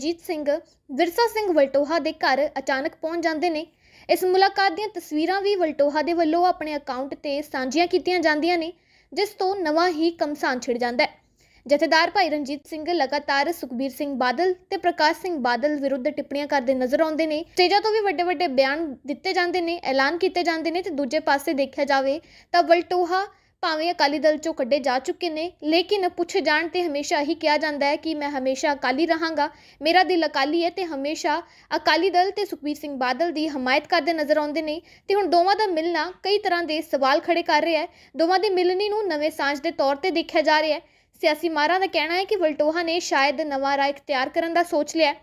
ਰਣਜੀਤ ਸਿੰਘ ਵਿਰਸਾ ਸਿੰਘ ਵਲਟੋਹਾ ਦੇ ਘਰ ਅਚਾਨਕ ਪਹੁੰਚ ਜਾਂਦੇ ਨੇ। ਇਸ ਮੁਲਾਕਾਤ ਦੀਆਂ ਤਸਵੀਰਾਂ ਵੀ ਵਲਟੋਹਾ ਦੇ ਵੱਲੋਂ ਆਪਣੇ ਅਕਾਊਂਟ ਤੇ ਸਾਂਝੀਆਂ ਕੀਤੀਆਂ ਜਾਂਦੀਆਂ ਨੇ, ਜਿਸ ਤੋਂ ਨਵਾਂ ਹੀ ਕਮਸਾਨ ਛਿੜ ਜਾਂਦਾ ਹੈ। ਜਥੇਦਾਰ ਭਾਈ ਰਣਜੀਤ ਸਿੰਘ ਲਗਾਤਾਰ ਸੁਖਬੀਰ ਸਿੰਘ ਬਾਦਲ ਤੇ ਪ੍ਰਕਾਸ਼ ਸਿੰਘ ਬਾਦਲ ਵਿਰੁੱਧ ਟਿੱਪਣੀਆਂ ਕਰਦੇ ਨਜ਼ਰ ਆਉਂਦੇ ਨੇ। ਸਟੇਜਾਂ ਤੋਂ ਵੀ ਵੱਡੇ ਵੱਡੇ ਬਿਆਨ ਦਿੱਤੇ ਜਾਂਦੇ ਨੇ, ਐਲਾਨ ਕੀਤੇ ਜਾਂਦੇ ਨੇ ਤੇ ਦੂਜੇ ਪਾਸੇ ਦੇਖਿਆ ਜਾਵੇ ਤਾਂ ਵਲਟੋਹਾ ਭਾਵੇਂ ਅਕਾਲੀ ਦਲ ਚੋਂ ਕੱਢੇ ਜਾ ਚੁੱਕੇ ਨੇ, ਲੇਕਿਨ ਪੁੱਛੇ ਜਾਣ ਤੇ ਹਮੇਸ਼ਾ ਹੀ ਕਿਹਾ ਜਾਂਦਾ ਹੈ ਕਿ ਮੈਂ ਹਮੇਸ਼ਾ ਅਕਾਲੀ ਰਹਾਂਗਾ। ਮੇਰਾ ਦਿਲ ਅਕਾਲੀ ਹੈ ਤੇ ਹਮੇਸ਼ਾ ਅਕਾਲੀ ਦਲ ਤੇ ਸੁਖਬੀਰ ਸਿੰਘ ਬਾਦਲ ਦੀ ਹਮਾਇਤ ਕਰਦੇ ਨਜ਼ਰ ਆਉਂਦੇ ਨੇ। ਤੇ ਹੁਣ ਦੋਵਾਂ ਦਾ ਮਿਲਣਾ ਕਈ ਤਰ੍ਹਾਂ ਦੇ ਸਵਾਲ ਖੜੇ ਕਰ ਰਿਹਾ ਹੈ। ਦੋਵਾਂ ਦੀ ਮਿਲਣੀ ਨੂੰ ਨਵੇਂ ਸਾਂਝ ਦੇ ਤੌਰ ਤੇ ਦੇਖਿਆ ਜਾ ਰਿਹਾ ਹੈ। ਸਿਆਸੀ ਮਾਰਾਂ ਦਾ ਕਹਿਣਾ ਹੈ ਕਿ ਵਲਟੋਹਾ ਨੇ ਸ਼ਾਇਦ ਨਵਾਂ ਰਾਹ ਇਖਤਿਆਰ ਕਰਨ ਦਾ ਸੋਚ ਲਿਆ ਹੈ।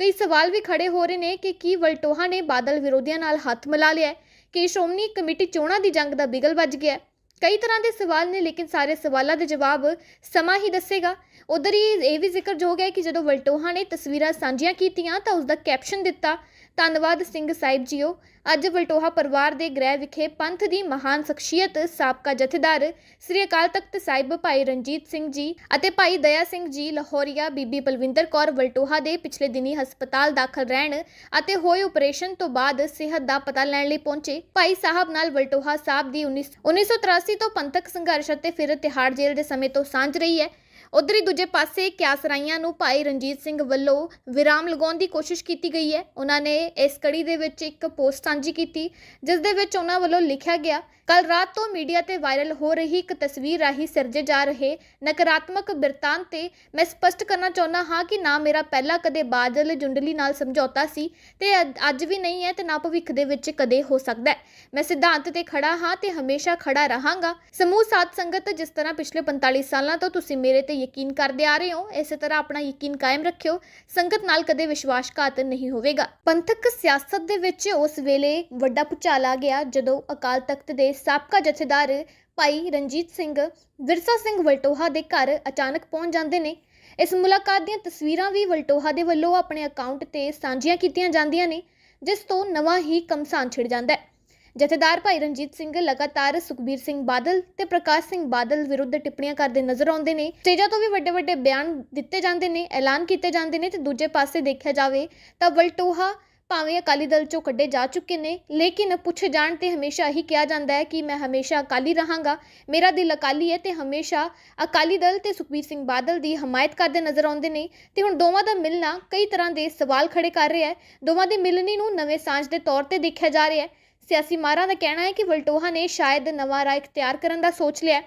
ਕਈ ਸਵਾਲ ਵੀ ਖੜੇ ਹੋ ਰਹੇ ਨੇ ਕਿ ਕੀ ਵਲਟੋਹਾ ਨੇ ਬਾਦਲ ਵਿਰੋਧੀਆਂ ਨਾਲ ਹੱਥ ਮਿਲਾ ਲਿਆ ਕਿ ਸ਼੍ਰੋਮਣੀ ਕਮੇਟੀ ਚੋਣਾਂ ਦੀ ਜੰਗ ਦਾ ਬਿਗਲ ਵੱਜ ਗਿਆ ਕਈ ਤਰ੍ਹਾਂ ਦੇ ਸਵਾਲ ਨੇ, ਲੇਕਿਨ ਸਾਰੇ ਸਵਾਲਾਂ ਦੇ ਜਵਾਬ ਸਮਾਂ ਹੀ ਦੱਸੇਗਾ। ਉਧਰ ਹੀ ਇਹ ਵੀ ਜ਼ਿਕਰਯੋਗ ਹੈ ਕਿ ਜਦੋਂ ਵਲਟੋਹਾ ਨੇ ਤਸਵੀਰਾਂ ਸਾਂਝੀਆਂ ਕੀਤੀਆਂ ਤਾਂ ਉਸ ਦਾ ਕੈਪਸ਼ਨ ਦਿੱਤਾ ਧੰਨਵਾਦ ਸਿੰਘ ਸਾਹਿਬ ਜੀਓ। ਅੱਜ ਵਲਟੋਹਾ ਪਰਿਵਾਰ ਦੇ ਗ੍ਰਹਿ ਵਿਖੇ ਪੰਥ ਦੀ ਮਹਾਨ ਸ਼ਖਸੀਅਤ, ਸਾਬਕਾ ਜਥੇਦਾਰ ਸ੍ਰੀ ਅਕਾਲ ਤਖਤ ਸਾਹਿਬ ਭਾਈ ਰਣਜੀਤ ਸਿੰਘ ਜੀ ਅਤੇ ਭਾਈ ਦਇਆ ਸਿੰਘ ਜੀ ਲਾਹੌਰੀਆ ਬੀਬੀ ਬਲਵਿੰਦਰ ਕੌਰ ਵਲਟੋਹਾ ਦੇ ਪਿਛਲੇ ਦਿਨੀ ਹਸਪਤਾਲ ਦਾਖਲ ਰਹਿਣ ਅਤੇ ਹੋਏ ਆਪਰੇਸ਼ਨ ਤੋਂ ਬਾਅਦ ਸਿਹਤ ਦਾ ਪਤਾ ਲੈਣ ਲਈ ਪਹੁੰਚੇ ਭਾਈ ਸਾਹਿਬ ਨਾਲ ਵਲਟੋਹਾ ਸਾਹਿਬ ਦੀ 19 1983 ਤੋਂ ਪੰਥਕ ਸੰਘਰਸ਼ ਅਤੇ ਫਿਰ ਤਿਹਾੜ ਜੇਲ੍ਹ ਦੇ ਸਮੇਂ ਤੋਂ ਸਾਂਝ ਰਹੀ ਹੈ। ਉਧਰ ਹੀ ਦੂਜੇ ਪਾਸੇ ਕਿਆਸਰਾਈਆਂ ਨੂੰ ਭਾਈ ਰਣਜੀਤ ਸਿੰਘ ਵੱਲੋਂ ਵਿਰਾਮ ਲਗਾਉਣ ਦੀ ਕੋਸ਼ਿਸ਼ ਕੀਤੀ ਗਈ ਹੈ। ਉਹਨਾਂ ਨੇ ਇਸ ਕੜੀ ਦੇ ਵਿੱਚ ਇੱਕ ਪੋਸਟ ਸਾਂਝੀ ਕੀਤੀ, ਜਿਸ ਦੇ ਵਿੱਚ ਉਹਨਾਂ ਵੱਲੋਂ ਲਿਖਿਆ ਗਿਆ ਕੱਲ ਰਾਤ ਤੋਂ ਮੀਡੀਆ ਤੇ ਵਾਇਰਲ ਹੋ ਰਹੀ ਇੱਕ ਤਸਵੀਰ ਰਾਹੀਂ ਸਿਰਜੇ ਜਾ ਰਹੇ ਨਕਾਰਾਤਮਕ ਬਿਰਤਾਂਤ ਤੇ ਮੈਂ ਸਪਸ਼ਟ ਕਰਨਾ ਚਾਹੁੰਦਾ ਹਾਂ ਕਿ ਨਾ ਮੇਰਾ ਪਹਿਲਾ ਕਦੇ ਬਾਦਲ ਜੁੰਡਲੀ ਨਾਲ ਸਮਝੌਤਾ ਸੀ ਤੇ ਅੱਜ ਵੀ ਨਹੀਂ ਹੈ ਤੇ ਨਾ ਭਵਿੱਖ ਦੇ ਵਿੱਚ ਕਦੇ ਹੋ ਸਕਦਾ ਹੈ। ਮੈਂ ਸਿਧਾਂਤ ਤੇ ਖੜਾ ਹਾਂ ਤੇ ਹਮੇਸ਼ਾ ਖੜਾ ਰਹਾਂਗਾ। ਸਮੂਹ ਸਾਥ ਸੰਗਤ ਜਿਸ ਤਰ੍ਹਾਂ ਪਿਛਲੇ 45 ਸਾਲਾਂ ਤੋਂ ਤੁਸੀਂ ਮੇਰੇ ਤੇ ਯਕੀਨ ਕਰਦੇ ਆ ਰਹੇ ਹੋ, ਇਸੇ ਤਰ੍ਹਾਂ ਆਪਣਾ ਯਕੀਨ ਕਾਇਮ ਰੱਖਿਓ। ਸੰਗਤ ਨਾਲ ਕਦੇ ਵਿਸ਼ਵਾਸਘਾਤ ਨਹੀਂ ਹੋਵੇਗਾ। ਪੰਥਕ ਸਿਆਸਤ ਦੇ ਵਿੱਚ ਉਸ ਵੇਲੇ ਵੱਡਾ ਭੁਚਾਲ ਆ ਗਿਆ ਜਦੋਂ ਅਕਾਲ ਤਖਤ ਦੇ ਸਾਬਕਾ ਜਥੇਦਾਰ ਭਾਈ ਰਣਜੀਤ ਸਿੰਘ ਵਿਰਸਾ ਸਿੰਘ ਵਲਟੋਹਾ ਦੇ ਘਰ ਅਚਾਨਕ ਪਹੁੰਚ ਜਾਂਦੇ ਨੇ। ਇਸ ਮੁਲਾਕਾਤ ਦੀਆਂ ਤਸਵੀਰਾਂ ਵੀ ਵਲਟੋਹਾ ਦੇ ਵੱਲੋਂ ਆਪਣੇ ਅਕਾਊਂਟ ਤੇ ਸਾਂਝੀਆਂ ਕੀਤੀਆਂ ਜਾਂਦੀਆਂ ਨੇ, ਜਿਸ ਤੋਂ ਨਵਾਂ ਹੀ ਕਮਸਾਨ ਛਿੜ ਜਾਂਦਾ ਹੈ। ਜਥੇਦਾਰ ਭਾਈ ਰਣਜੀਤ ਸਿੰਘ ਲਗਾਤਾਰ ਸੁਖਬੀਰ ਸਿੰਘ ਬਾਦਲ ਤੇ ਪ੍ਰਕਾਸ਼ ਸਿੰਘ ਬਾਦਲ ਵਿਰੁੱਧ ਟਿੱਪਣੀਆਂ ਕਰਦੇ ਨਜ਼ਰ ਆਉਂਦੇ ਨੇ। ਸਟੇਜਾਂ ਤੋਂ ਵੀ ਵੱਡੇ ਵੱਡੇ ਬਿਆਨ ਦਿੱਤੇ ਜਾਂਦੇ ਨੇ, ਐਲਾਨ ਕੀਤੇ ਜਾਂਦੇ ਨੇ ਤੇ ਦੂਜੇ ਪਾਸੇ ਦੇਖਿਆ ਜਾਵੇ ਤਾਂ ਵਲਟੋਹਾ ਭਾਵੇਂ ਅਕਾਲੀ ਦਲ ਚੋਂ ਕੱਢੇ ਜਾ ਚੁੱਕੇ ਨੇ, ਲੇਕਿਨ ਪੁੱਛੇ ਜਾਣ ਤੇ ਹਮੇਸ਼ਾ ਹੀ ਕਿਹਾ ਜਾਂਦਾ ਹੈ ਕਿ ਮੈਂ ਹਮੇਸ਼ਾ ਅਕਾਲੀ ਰਹਾਂਗਾ। ਮੇਰਾ ਦਿਲ ਅਕਾਲੀ ਹੈ ਤੇ ਹਮੇਸ਼ਾ ਅਕਾਲੀ ਦਲ ਤੇ ਸੁਖਬੀਰ ਸਿੰਘ ਬਾਦਲ ਦੀ ਹਮਾਇਤ ਕਰਦੇ ਨਜ਼ਰ ਆਉਂਦੇ ਨੇ। ਤੇ ਹੁਣ ਦੋਵਾਂ ਦਾ ਮਿਲਣਾ ਕਈ ਤਰ੍ਹਾਂ ਦੇ ਸਵਾਲ ਖੜੇ ਕਰ ਰਿਹਾ ਹੈ। ਦੋਵਾਂ ਦੇ ਮਿਲਣੀ ਨੂੰ ਨਵੇਂ ਸਾਂਝ ਦੇ ਤੌਰ ਤੇ ਦੇਖਿਆ ਜਾ ਰਿਹਾ ਹੈ। ਸਿਆਸੀ ਮਾਰਾਂ ਦਾ ਕਹਿਣਾ ਹੈ ਕਿ ਵਲਟੋਹਾ ਨੇ ਸ਼ਾਇਦ ਨਵਾਂ ਰਾਹ ਇਖਤਿਆਰ ਕਰਨ ਦਾ ਸੋਚ ਲਿਆ ਹੈ।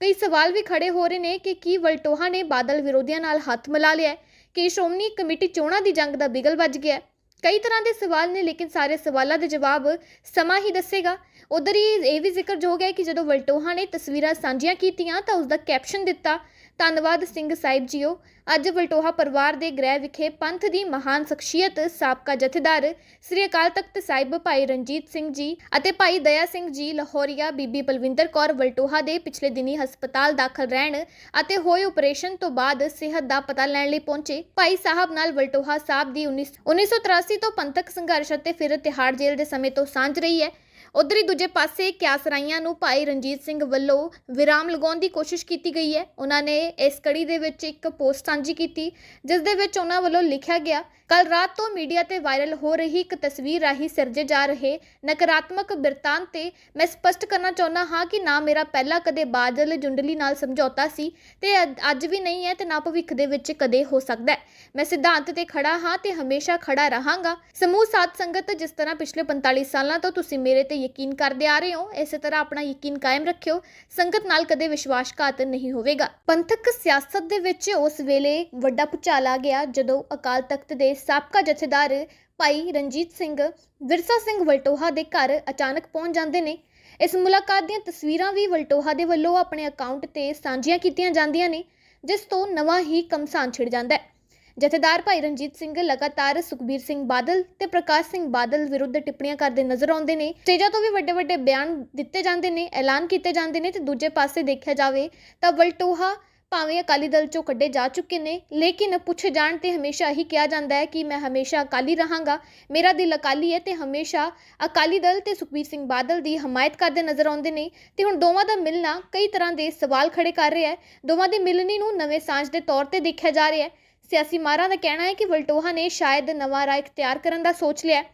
ਕਈ ਸਵਾਲ ਵੀ ਖੜੇ ਹੋ ਰਹੇ ਨੇ ਕਿ ਕੀ ਵਲਟੋਹਾ ਨੇ ਬਾਦਲ ਵਿਰੋਧੀਆਂ ਨਾਲ ਹੱਥ ਮਿਲਾ ਲਿਆ ਹੈ। ਕਿ ਸ਼੍ਰੋਮਣੀ ਕਮੇਟੀ ਚੋਣਾਂ ਦੀ ਜੰਗ ਦਾ ਬਿਗਲ ਵੱਜ ਗਿਆ ਹੈ। ਕਈ ਤਰ੍ਹਾਂ ਦੇ ਸਵਾਲ ਨੇ, ਲੇਕਿਨ ਸਾਰੇ ਸਵਾਲਾਂ ਦੇ ਜਵਾਬ ਸਮਾਂ ਹੀ ਦੱਸੇਗਾ। ਉਧਰ ਹੀ ਇਹ ਵੀ ਜ਼ਿਕਰਯੋਗ ਹੈ ਕਿ ਜਦੋਂ ਵਲਟੋਹਾ ਨੇ ਤਸਵੀਰਾਂ ਸਾਂਝੀਆਂ ਕੀਤੀਆਂ ਤਾਂ ਉਸ ਦਾ ਕੈਪਸ਼ਨ ਦਿੱਤਾ ਧੰਨਵਾਦ ਸਿੰਘ ਸਾਹਿਬ ਜੀਓ। ਅੱਜ ਵਲਟੋਹਾ ਪਰਿਵਾਰ ਦੇ ਗ੍ਰਹਿ ਵਿਖੇ ਪੰਥ ਦੀ ਮਹਾਨ ਸ਼ਖਸੀਅਤ, ਸਾਬਕਾ ਜਥੇਦਾਰ ਸ੍ਰੀ ਅਕਾਲ ਤਖਤ ਸਾਹਿਬ ਭਾਈ ਰਣਜੀਤ ਸਿੰਘ ਜੀ ਅਤੇ ਭਾਈ ਦਇਆ ਸਿੰਘ ਜੀ ਲਾਹੌਰੀਆ ਬੀਬੀ ਬਲਵਿੰਦਰ ਕੌਰ ਵਲਟੋਹਾ ਦੇ ਪਿਛਲੇ ਦਿਨੀ ਹਸਪਤਾਲ ਦਾਖਲ ਰਹਿਣ ਅਤੇ ਹੋਏ ਆਪਰੇਸ਼ਨ ਤੋਂ ਬਾਅਦ ਸਿਹਤ ਦਾ ਪਤਾ ਲੈਣ ਲਈ ਪਹੁੰਚੇ। ਭਾਈ ਸਾਹਿਬ ਨਾਲ ਵਲਟੋਹਾ ਸਾਹਿਬ ਦੀ 19 1983 ਤੋਂ ਪੰਥਕ ਸੰਘਰਸ਼ ਅਤੇ ਫਿਰ ਤਿਹਾੜ ਜੇਲ੍ਹ ਦੇ ਸਮੇਂ ਤੋਂ ਸਾਂਝ ਰਹੀ ਹੈ। ਉਧਰ ਹੀ ਦੂਜੇ ਪਾਸੇ ਕਿਆਸਰਾਈਆਂ ਨੂੰ ਭਾਈ ਰਣਜੀਤ ਸਿੰਘ ਵੱਲੋਂ ਵਿਰਾਮ ਲਗਾਉਣ ਦੀ ਕੋਸ਼ਿਸ਼ ਕੀਤੀ ਗਈ ਹੈ। ਉਹਨਾਂ ਨੇ ਇਸ ਕੜੀ ਦੇ ਵਿੱਚ ਇੱਕ ਪੋਸਟ ਸਾਂਝੀ ਕੀਤੀ, ਜਿਸ ਦੇ ਵਿੱਚ ਉਹਨਾਂ ਵੱਲੋਂ ਲਿਖਿਆ ਗਿਆ ਕੱਲ ਰਾਤ ਤੋਂ ਮੀਡੀਆ ਤੇ ਵਾਇਰਲ ਹੋ ਰਹੀ ਇੱਕ ਤਸਵੀਰ ਰਾਹੀਂ ਸਿਰਜੇ ਜਾ ਰਹੇ ਨਕਾਰਾਤਮਕ ਬਿਰਤਾਂਤ ਤੇ ਮੈਂ ਸਪਸ਼ਟ ਕਰਨਾ ਚਾਹੁੰਦਾ ਹਾਂ ਕਿ ਨਾ ਮੇਰਾ ਪਹਿਲਾ ਕਦੇ ਬਾਦਲ ਜੁੰਡਲੀ ਨਾਲ ਸਮਝੌਤਾ ਸੀ ਤੇ ਅੱਜ ਵੀ ਨਹੀਂ ਹੈ ਤੇ ਨਾ ਭਵਿੱਖ ਦੇ ਵਿੱਚ ਕਦੇ ਹੋ ਸਕਦਾ ਹੈ। ਮੈਂ ਸਿਧਾਂਤ ਤੇ ਖੜਾ ਹਾਂ ਤੇ ਹਮੇਸ਼ਾ ਖੜਾ ਰਹਾਂਗਾ। ਸਮੂਹ ਸਾਥ ਸੰਗਤ ਜਿਸ ਤਰ੍ਹਾਂ ਪਿਛਲੇ 45 ਸਾਲਾਂ ਤੋਂ ਤੁਸੀਂ ਮੇਰੇ ਤੇ ਯਕੀਨ ਕਰਦੇ ਆ ਰਹੇ ਹੋ, ਇਸੇ ਤਰ੍ਹਾਂ ਆਪਣਾ ਯਕੀਨ ਕਾਇਮ ਰੱਖਿਓ, ਸੰਗਤ ਨਾਲ ਕਦੇ ਵਿਸ਼ਵਾਸਘਾਤ ਨਹੀਂ ਹੋਵੇਗਾ। ਪੰਥਕ ਸਿਆਸਤ ਦੇ ਵਿੱਚ ਉਸ ਵੇਲੇ ਵੱਡਾ ਭੁਚਾਲ ਆ ਗਿਆ ਜਦੋਂ ਅਕਾਲ ਤਖਤ ਦੇ ਸਾਬਕਾ ਜਥੇਦਾਰ ਭਾਈ ਰਣਜੀਤ ਸਿੰਘ ਵਿਰਸਾ ਸਿੰਘ ਵਲਟੋਹਾ ਦੇ ਘਰ ਅਚਾਨਕ ਪਹੁੰਚ ਜਾਂਦੇ ਨੇ। ਇਸ ਮੁਲਾਕਾਤ ਦੀਆਂ ਤਸਵੀਰਾਂ ਵੀ ਵਲਟੋਹਾ ਦੇ ਵੱਲੋਂ ਆਪਣੇ ਅਕਾਊਂਟ ਤੇ ਸਾਂਝੀਆਂ ਕੀਤੀਆਂ ਜਾਂਦੀਆਂ ਨੇ, ਜਿਸ ਤੋਂ ਨਵਾਂ ਹੀ ਕਮਸਾਨ ਛਿੜ ਜਾਂਦਾ ਹੈ। ਜਥੇਦਾਰ ਭਾਈ ਰਣਜੀਤ ਸਿੰਘ ਲਗਾਤਾਰ ਸੁਖਬੀਰ ਸਿੰਘ ਬਾਦਲ ਤੇ ਪ੍ਰਕਾਸ਼ ਸਿੰਘ ਬਾਦਲ ਵਿਰੁੱਧ ਟਿੱਪਣੀਆਂ ਕਰਦੇ ਨਜ਼ਰ ਆਉਂਦੇ ਨੇ। ਸਟੇਜਾਂ ਤੋਂ ਵੀ ਵੱਡੇ ਵੱਡੇ ਬਿਆਨ ਦਿੱਤੇ ਜਾਂਦੇ ਨੇ, ਐਲਾਨ ਕੀਤੇ ਜਾਂਦੇ ਨੇ ਤੇ ਦੂਜੇ ਪਾਸੇ ਦੇਖਿਆ ਜਾਵੇ ਤਾਂ ਵਲਟੋਹਾ ਭਾਵੇਂ ਅਕਾਲੀ ਦਲ ਚੋਂ ਕੱਢੇ ਜਾ ਚੁੱਕੇ ਨੇ, ਲੇਕਿਨ ਪੁੱਛੇ ਜਾਣ ਤੇ ਹਮੇਸ਼ਾ ਹੀ ਕਿਹਾ ਜਾਂਦਾ ਹੈ ਕਿ ਮੈਂ ਹਮੇਸ਼ਾ ਅਕਾਲੀ ਰਹਾਂਗਾ। ਮੇਰਾ ਦਿਲ ਅਕਾਲੀ ਹੈ ਤੇ ਹਮੇਸ਼ਾ ਅਕਾਲੀ ਦਲ ਤੇ ਸੁਖਬੀਰ ਸਿੰਘ ਬਾਦਲ ਦੀ ਹਮਾਇਤ ਕਰਦੇ ਨਜ਼ਰ ਆਉਂਦੇ ਨੇ। ਤੇ ਹੁਣ ਦੋਵਾਂ ਦਾ ਮਿਲਣਾ ਕਈ ਤਰ੍ਹਾਂ ਦੇ ਸਵਾਲ ਖੜੇ ਕਰ ਰਿਹਾ ਹੈ। ਦੋਵਾਂ ਦੇ ਮਿਲਣੀ ਨੂੰ ਨਵੇਂ ਸਾਂਝ ਦੇ ਤੌਰ ਤੇ ਦੇਖਿਆ ਜਾ ਰਿਹਾ ਹੈ। ਸਿਆਸੀ ਮਾਰਾਂ ਦਾ ਕਹਿਣਾ ਹੈ ਕਿ ਵਲਟੋਹਾ ਨੇ ਸ਼ਾਇਦ ਨਵਾਂ ਰਾਹ ਇਖਤਿਆਰ ਕਰਨ ਦਾ ਸੋਚ ਲਿਆ ਹੈ।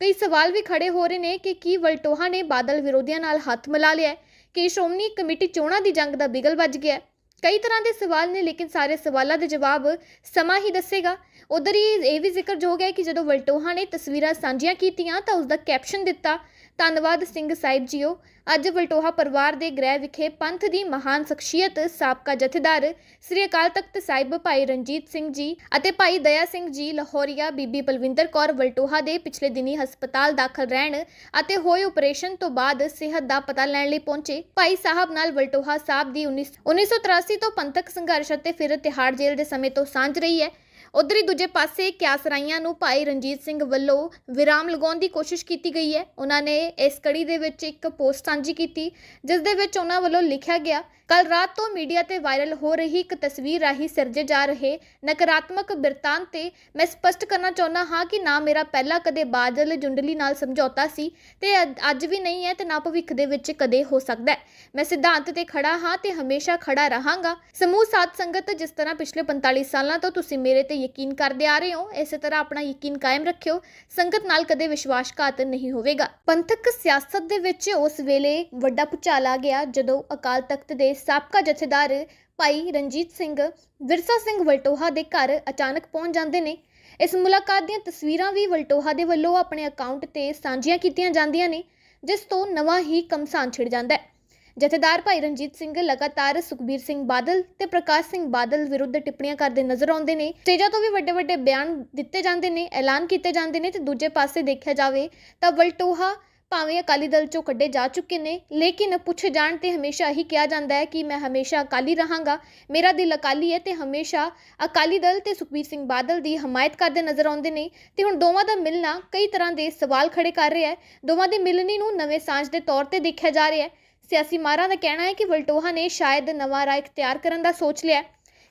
ਕਈ ਸਵਾਲ ਵੀ ਖੜੇ ਹੋ ਰਹੇ ਨੇ ਕਿ ਕੀ ਵਲਟੋਹਾ ਨੇ ਬਾਦਲ ਵਿਰੋਧੀਆਂ ਨਾਲ ਹੱਥ ਮਿਲਾ ਲਿਆ ਕਿ ਸ਼੍ਰੋਮਣੀ ਕਮੇਟੀ ਚੋਣਾਂ ਦੀ ਜੰਗ ਦਾ ਬਿਗਲ ਵੱਜ ਗਿਆ ਕਈ ਤਰ੍ਹਾਂ ਦੇ ਸਵਾਲ ਨੇ, ਲੇਕਿਨ ਸਾਰੇ ਸਵਾਲਾਂ ਦੇ ਜਵਾਬ ਸਮਾਂ ਹੀ ਦੱਸੇਗਾ। ਉਧਰ ਹੀ ਇਹ ਵੀ ਜ਼ਿਕਰਯੋਗ ਹੈ ਕਿ ਜਦੋਂ ਵਲਟੋਹਾ ਨੇ ਤਸਵੀਰਾਂ ਸਾਂਝੀਆਂ ਕੀਤੀਆਂ ਤਾਂ ਉਸ ਦਾ ਕੈਪਸ਼ਨ ਦਿੱਤਾ ਧੰਨਵਾਦ ਸਿੰਘ ਸਾਹਿਬ ਜੀਓ। ਅੱਜ ਵਲਟੋਹਾ ਪਰਿਵਾਰ ਦੇ ਗ੍ਰਹਿ ਵਿਖੇ ਪੰਥ ਦੀ ਮਹਾਨ ਸ਼ਖਸੀਅਤ, ਸਾਬਕਾ ਜਥੇਦਾਰ ਸ੍ਰੀ ਅਕਾਲ ਤਖਤ ਸਾਹਿਬ ਭਾਈ ਰਣਜੀਤ ਸਿੰਘ ਜੀ ਅਤੇ ਭਾਈ ਦਇਆ ਸਿੰਘ ਜੀ ਲਾਹੌਰੀਆ ਬੀਬੀ ਬਲਵਿੰਦਰ ਕੌਰ ਵਲਟੋਹਾ ਦੇ ਪਿਛਲੇ ਦਿਨੀ ਹਸਪਤਾਲ ਦਾਖਲ ਰਹਿਣ ਅਤੇ ਹੋਏ ਆਪਰੇਸ਼ਨ ਤੋਂ ਬਾਅਦ ਸਿਹਤ ਦਾ ਪਤਾ ਲੈਣ ਲਈ ਪਹੁੰਚੇ। ਭਾਈ ਸਾਹਿਬ ਨਾਲ ਵਲਟੋਹਾ ਸਾਹਿਬ ਦੀ 19 1983 ਤੋਂ ਪੰਥਕ ਸੰਘਰਸ਼ ਅਤੇ ਫਿਰ ਤਿਹਾੜ ਜੇਲ੍ਹ ਦੇ ਸਮੇਂ ਤੋਂ ਸਾਂਝ ਰਹੀ ਹੈ। ਉਧਰ ਹੀ ਦੂਜੇ ਪਾਸੇ ਕਿਆਸਰਾਈਆਂ ਨੂੰ ਭਾਈ ਰਣਜੀਤ ਸਿੰਘ ਵੱਲੋਂ ਵਿਰਾਮ ਲਗਾਉਣ ਦੀ ਕੋਸ਼ਿਸ਼ ਕੀਤੀ ਗਈ ਹੈ। ਉਹਨਾਂ ਨੇ ਇਸ ਕੜੀ ਦੇ ਵਿੱਚ ਇੱਕ ਪੋਸਟ ਸਾਂਝੀ ਕੀਤੀ, ਜਿਸ ਦੇ ਵਿੱਚ ਉਹਨਾਂ ਵੱਲੋਂ ਲਿਖਿਆ ਗਿਆ ਕੱਲ ਰਾਤ ਤੋਂ ਮੀਡੀਆ ਤੇ ਵਾਇਰਲ ਹੋ ਰਹੀ ਇੱਕ ਤਸਵੀਰ ਰਾਹੀਂ ਸਿਰਜੇ ਜਾ ਰਹੇ ਨਕਾਰਾਤਮਕ ਬਿਰਤਾਂਤ ਤੇ ਮੈਂ ਸਪਸ਼ਟ ਕਰਨਾ ਚਾਹੁੰਦਾ ਹਾਂ ਕਿ ਨਾ ਮੇਰਾ ਪਹਿਲਾਂ ਕਦੇ ਬਾਦਲ ਜੁੰਡਲੀ ਨਾਲ ਸਮਝੌਤਾ ਸੀ ਤੇ ਅੱਜ- ਵੀ ਨਹੀਂ ਹੈ ਤੇ ਨਾ ਭਵਿੱਖ ਦੇ ਵਿੱਚ ਕਦੇ ਹੋ ਸਕਦਾ ਹੈ। ਮੈਂ ਸਿਧਾਂਤ ਤੇ ਖੜਾ ਹਾਂ ਤੇ ਹਮੇਸ਼ਾ ਖੜਾ ਰਹਾਂਗਾ। ਸਮੂਹ ਸਾਥ ਸੰਗਤ ਜਿਸ ਤਰ੍ਹਾਂ ਪਿਛਲੇ 45 ਸਾਲਾਂ ਤੋਂ ਤੁਸੀਂ ਮੇਰੇ ਤੇ ਯਕੀਨ ਕਰਦੇ ਆ ਰਹੇ ਹੋ, ਇਸੇ ਤਰ੍ਹਾਂ ਆਪਣਾ ਯਕੀਨ ਕਾਇਮ ਰੱਖਿਓ, ਸੰਗਤ ਨਾਲ ਕਦੇ ਵਿਸ਼ਵਾਸਘਾਤ ਨਹੀਂ ਹੋਵੇਗਾ। ਪੰਥਕ ਸਿਆਸਤ ਦੇ ਵਿੱਚ ਉਸ ਵੇਲੇ ਵੱਡਾ ਭੁਚਾਲ ਆ ਗਿਆ ਜਦੋਂ ਅਕਾਲ ਤਖਤ ਦੇ ਸਾਬਕਾ ਜਥੇਦਾਰ ਭਾਈ ਰਣਜੀਤ ਸਿੰਘ ਵਿਰਸਾ ਸਿੰਘ ਵਲਟੋਹਾ ਦੇ ਘਰ ਅਚਾਨਕ ਪਹੁੰਚ ਜਾਂਦੇ ਨੇ। ਇਸ ਮੁਲਾਕਾਤ ਦੀਆਂ ਤਸਵੀਰਾਂ ਵੀ ਵਲਟੋਹਾ ਦੇ ਵੱਲੋਂ ਆਪਣੇ ਅਕਾਊਂਟ ਤੇ ਸਾਂਝੀਆਂ ਕੀਤੀਆਂ ਜਾਂਦੀਆਂ ਨੇ, ਜਿਸ ਤੋਂ ਨਵਾਂ ਹੀ ਕਮਸਾਨ ਛਿੜ ਜਾਂਦਾ ਹੈ। ਜਥੇਦਾਰ ਭਾਈ ਰਣਜੀਤ ਸਿੰਘ ਲਗਾਤਾਰ ਸੁਖਬੀਰ ਸਿੰਘ ਬਾਦਲ ਤੇ ਪ੍ਰਕਾਸ਼ ਸਿੰਘ ਬਾਦਲ ਵਿਰੁੱਧ ਟਿੱਪਣੀਆਂ ਕਰਦੇ ਨਜ਼ਰ ਆਉਂਦੇ ਨੇ। ਸਟੇਜਾਂ ਤੋਂ ਵੀ ਵੱਡੇ ਵੱਡੇ ਬਿਆਨ ਦਿੱਤੇ ਜਾਂਦੇ ਨੇ, ਐਲਾਨ ਕੀਤੇ ਜਾਂਦੇ ਨੇ ਤੇ ਦੂਜੇ ਪਾਸੇ ਦੇਖਿਆ ਜਾਵੇ ਤਾਂ ਵਲਟੋਹਾ ਭਾਵੇਂ ਅਕਾਲੀ ਦਲ ਚੋਂ ਕੱਢੇ ਜਾ ਚੁੱਕੇ ਨੇ, ਲੇਕਿਨ ਪੁੱਛੇ ਜਾਣ ਤੇ ਹਮੇਸ਼ਾ ਹੀ ਕਿਹਾ ਜਾਂਦਾ ਹੈ ਕਿ ਮੈਂ ਹਮੇਸ਼ਾ ਅਕਾਲੀ ਰਹਾਂਗਾ। ਮੇਰਾ ਦਿਲ ਅਕਾਲੀ ਹੈ ਤੇ ਹਮੇਸ਼ਾ ਅਕਾਲੀ ਦਲ ਤੇ ਸੁਖਬੀਰ ਸਿੰਘ ਬਾਦਲ ਦੀ ਹਮਾਇਤ ਕਰਦੇ ਨਜ਼ਰ ਆਉਂਦੇ ਨੇ। ਤੇ ਹੁਣ ਦੋਵਾਂ ਦਾ ਮਿਲਣਾ ਕਈ ਤਰ੍ਹਾਂ ਦੇ ਸਵਾਲ ਖੜੇ ਕਰ ਰਿਹਾ ਹੈ। ਦੋਵਾਂ ਦੀ ਮਿਲਣੀ ਨੂੰ ਨਵੇਂ ਸਾਂਝ ਦੇ ਤੌਰ ਤੇ ਦੇਖਿਆ ਜਾ ਰਿਹਾ ਹੈ। ਸਿਆਸੀ ਮਾਰਾਂ ਦਾ ਕਹਿਣਾ ਹੈ ਕਿ ਵਲਟੋਹਾ ਨੇ ਸ਼ਾਇਦ ਨਵਾਂ ਰਾਹ ਇਖਤਿਆਰ ਕਰਨ ਦਾ ਸੋਚ ਲਿਆ ਹੈ।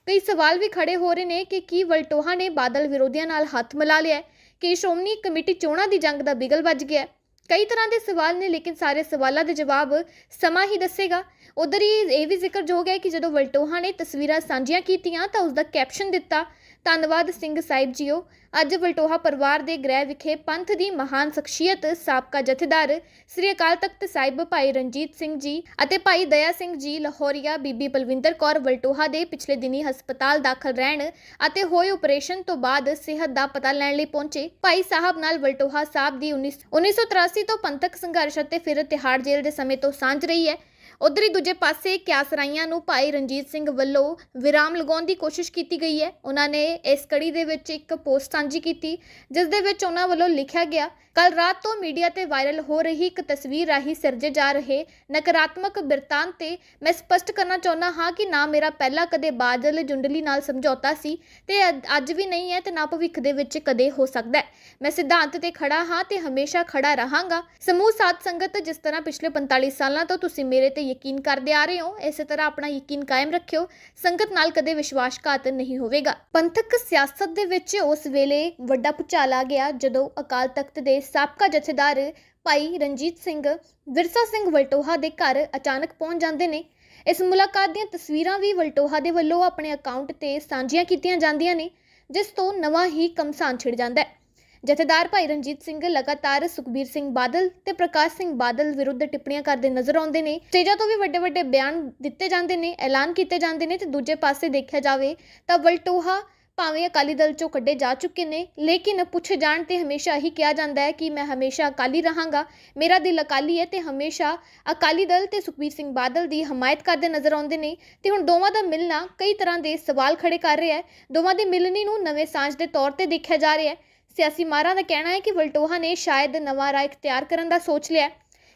ਕਈ ਸਵਾਲ ਵੀ ਖੜੇ ਹੋ ਰਹੇ ਨੇ ਕਿ ਕੀ ਵਲਟੋਹਾ ਨੇ ਬਾਦਲ ਵਿਰੋਧੀਆਂ ਨਾਲ ਹੱਥ ਮਿਲਾ ਲਿਆ ਕਿ ਸ਼੍ਰੋਮਣੀ ਕਮੇਟੀ ਚੋਣਾਂ ਦੀ ਜੰਗ ਦਾ ਬਿਗਲ ਵੱਜ ਗਿਆ ਕਈ ਤਰ੍ਹਾਂ ਦੇ ਸਵਾਲ ਨੇ, ਲੇਕਿਨ ਸਾਰੇ ਸਵਾਲਾਂ ਦੇ ਜਵਾਬ ਸਮਾਂ ਹੀ ਦੱਸੇਗਾ। ਉਧਰ ਹੀ ਇਹ ਵੀ ਜ਼ਿਕਰਯੋਗ ਹੈ ਕਿ ਜਦੋਂ ਵਲਟੋਹਾ ਨੇ ਤਸਵੀਰਾਂ ਸਾਂਝੀਆਂ ਕੀਤੀਆਂ ਤਾਂ ਉਸ ਦਾ ਕੈਪਸ਼ਨ ਦਿੱਤਾ ਧੰਨਵਾਦ ਸਿੰਘ ਸਾਹਿਬ ਜੀਓ। ਅੱਜ ਵਲਟੋਹਾ ਪਰਿਵਾਰ ਦੇ ਗ੍ਰਹਿ ਵਿਖੇ ਪੰਥ ਦੀ ਮਹਾਨ ਸ਼ਖਸੀਅਤ, ਸਾਬਕਾ ਜਥੇਦਾਰ ਸ੍ਰੀ ਅਕਾਲ ਤਖਤ ਸਾਹਿਬ ਭਾਈ ਰਣਜੀਤ ਸਿੰਘ ਜੀ ਅਤੇ ਭਾਈ ਦਇਆ ਸਿੰਘ ਜੀ ਲਾਹੌਰੀਆ ਬੀਬੀ ਬਲਵਿੰਦਰ ਕੌਰ ਵਲਟੋਹਾ ਦੇ ਪਿਛਲੇ ਦਿਨੀ ਹਸਪਤਾਲ ਦਾਖਲ ਰਹਿਣ ਅਤੇ ਹੋਏ ਆਪਰੇਸ਼ਨ ਤੋਂ ਬਾਅਦ ਸਿਹਤ ਦਾ ਪਤਾ ਲੈਣ ਲਈ ਪਹੁੰਚੇ। ਭਾਈ ਸਾਹਿਬ ਨਾਲ ਵਲਟੋਹਾ ਸਾਹਿਬ ਦੀ 19 1983 ਤੋਂ ਪੰਥਕ ਸੰਘਰਸ਼ ਅਤੇ ਫਿਰ ਤਿਹਾੜ ਜੇਲ੍ਹ ਦੇ ਸਮੇਂ ਤੋਂ ਸਾਂਝ ਰਹੀ ਹੈ। ਉਧਰ ਹੀ ਦੂਜੇ ਪਾਸੇ ਕਿਆਸਰਾਈਆਂ ਨੂੰ ਭਾਈ ਰਣਜੀਤ ਸਿੰਘ ਵੱਲੋਂ ਵਿਰਾਮ ਲਗਾਉਣ ਦੀ ਕੋਸ਼ਿਸ਼ ਕੀਤੀ ਗਈ ਹੈ। ਉਹਨਾਂ ਨੇ ਇਸ ਕੜੀ ਦੇ ਵਿੱਚ ਇੱਕ ਪੋਸਟ ਸਾਂਝੀ ਕੀਤੀ, ਜਿਸ ਦੇ ਵਿੱਚ ਉਹਨਾਂ ਵੱਲੋਂ ਲਿਖਿਆ ਗਿਆ ਕੱਲ ਰਾਤ ਤੋਂ ਮੀਡੀਆ ਤੇ ਵਾਇਰਲ ਹੋ ਰਹੀ ਇੱਕ ਤਸਵੀਰ ਰਾਹੀਂ ਸਿਰਜੇ ਜਾ ਰਹੇ ਨਕਾਰਾਤਮਕ ਬਿਰਤਾਂਤ ਤੇ ਮੈਂ ਸਪਸ਼ਟ ਕਰਨਾ ਚਾਹੁੰਦਾ ਹਾਂ ਕਿ ਨਾ ਮੇਰਾ ਪਹਿਲਾਂ ਕਦੇ ਬਾਦਲ ਜੁੰਡਲੀ ਨਾਲ ਸਮਝੌਤਾ ਸੀ ਤੇ ਅੱਜ- ਵੀ ਨਹੀਂ ਹੈ ਤੇ ਨਾ ਭਵਿੱਖ ਦੇ ਵਿੱਚ ਕਦੇ ਹੋ ਸਕਦਾ ਹੈ। ਮੈਂ ਸਿਧਾਂਤ ਤੇ ਖੜਾ ਹਾਂ ਤੇ ਹਮੇਸ਼ਾ ਖੜਾ ਰਹਾਂਗਾ। ਸਮੂਹ ਸਾਥ ਸੰਗਤ ਜਿਸ ਤਰ੍ਹਾਂ ਪਿਛਲੇ 45 ਸਾਲਾਂ ਤੋਂ ਤੁਸੀਂ ਮੇਰੇ ਤੇ ਯਕੀਨ ਕਰਦੇ ਆ ਰਹੇ ਹੋ, ਇਸੇ ਤਰ੍ਹਾਂ ਆਪਣਾ ਯਕੀਨ ਕਾਇਮ ਰੱਖਿਓ, ਸੰਗਤ ਨਾਲ ਕਦੇ ਵਿਸ਼ਵਾਸਘਾਤ ਨਹੀਂ ਹੋਵੇਗਾ। ਪੰਥਕ ਸਿਆਸਤ ਦੇ ਵਿੱਚ ਉਸ ਵੇਲੇ ਵੱਡਾ ਭੁਚਾਲ ਆ ਗਿਆ ਜਦੋਂ ਅਕਾਲ ਤਖਤ ਦੇ ਸਾਬਕਾ ਜਥੇਦਾਰ ਭਾਈ ਰਣਜੀਤ ਸਿੰਘ ਵਿਰਸਾ ਸਿੰਘ ਵਲਟੋਹਾ ਦੇ ਘਰ ਅਚਾਨਕ ਪਹੁੰਚ ਜਾਂਦੇ ਨੇ। ਇਸ ਮੁਲਾਕਾਤ ਦੀਆਂ ਤਸਵੀਰਾਂ ਵੀ ਵਲਟੋਹਾ ਦੇ ਵੱਲੋਂ ਆਪਣੇ ਅਕਾਊਂਟ ਤੇ ਸਾਂਝੀਆਂ ਕੀਤੀਆਂ ਜਾਂਦੀਆਂ ਨੇ, ਜਿਸ ਤੋਂ ਨਵਾਂ ਹੀ ਕਮਸਾਨ ਛਿੜ ਜਾਂਦਾ ਹੈ। ਜਥੇਦਾਰ ਭਾਈ ਰਣਜੀਤ ਸਿੰਘ, ਲਗਾਤਾਰ ਸੁਖਬੀਰ ਸਿੰਘ ਬਾਦਲ ਤੇ ਪ੍ਰਕਾਸ਼ ਸਿੰਘ ਬਾਦਲ ਵਿਰੁੱਧ ਟਿੱਪਣੀਆਂ ਕਰਦੇ ਨਜ਼ਰ ਆਉਂਦੇ ਨੇ। ਸਟੇਜਾਂ ਤੋਂ ਵੀ ਵੱਡੇ ਵੱਡੇ ਬਿਆਨ ਦਿੱਤੇ ਜਾਂਦੇ ਨੇ, ਐਲਾਨ ਕੀਤੇ ਜਾਂਦੇ ਨੇ ਤੇ ਦੂਜੇ ਪਾਸੇ ਦੇਖਿਆ ਜਾਵੇ ਤਾਂ ਵਲਟੋਹਾ ਭਾਵੇਂ ਅਕਾਲੀ ਦਲ ਚੋਂ ਕੱਢੇ ਜਾ ਚੁੱਕੇ ਨੇ, ਲੇਕਿਨ ਪੁੱਛੇ ਜਾਣ ਤੇ ਹਮੇਸ਼ਾ ਹੀ ਕਿਹਾ ਜਾਂਦਾ ਹੈ ਕਿ ਮੈਂ ਹਮੇਸ਼ਾ ਅਕਾਲੀ ਰਹਾਂਗਾ। ਮੇਰਾ ਦਿਲ ਅਕਾਲੀ ਹੈ ਤੇ ਹਮੇਸ਼ਾ ਅਕਾਲੀ ਦਲ ਤੇ ਸੁਖਬੀਰ ਸਿੰਘ ਬਾਦਲ ਦੀ ਹਮਾਇਤ ਕਰਦੇ ਨਜ਼ਰ ਆਉਂਦੇ ਨੇ। ਤੇ ਹੁਣ ਦੋਵਾਂ ਦਾ ਮਿਲਣਾ ਕਈ ਤਰ੍ਹਾਂ ਦੇ ਸਵਾਲ ਖੜੇ ਕਰ ਰਿਹਾ ਹੈ। ਦੋਵਾਂ ਦੀ ਮਿਲਣੀ ਨੂੰ ਨਵੇਂ ਸਾਂਝ ਦੇ ਤੌਰ ਤੇ ਦੇਖਿਆ ਜਾ ਰਿਹਾ ਹੈ। ਸਿਆਸੀ ਮਾਹਰਾਂ ਦਾ ਕਹਿਣਾ ਹੈ ਕਿ ਵਲਟੋਹਾ ਨੇ ਸ਼ਾਇਦ ਨਵਾਂ ਰਾਹ ਇਖਤਿਆਰ ਕਰਨ ਦਾ ਸੋਚ ਲਿਆ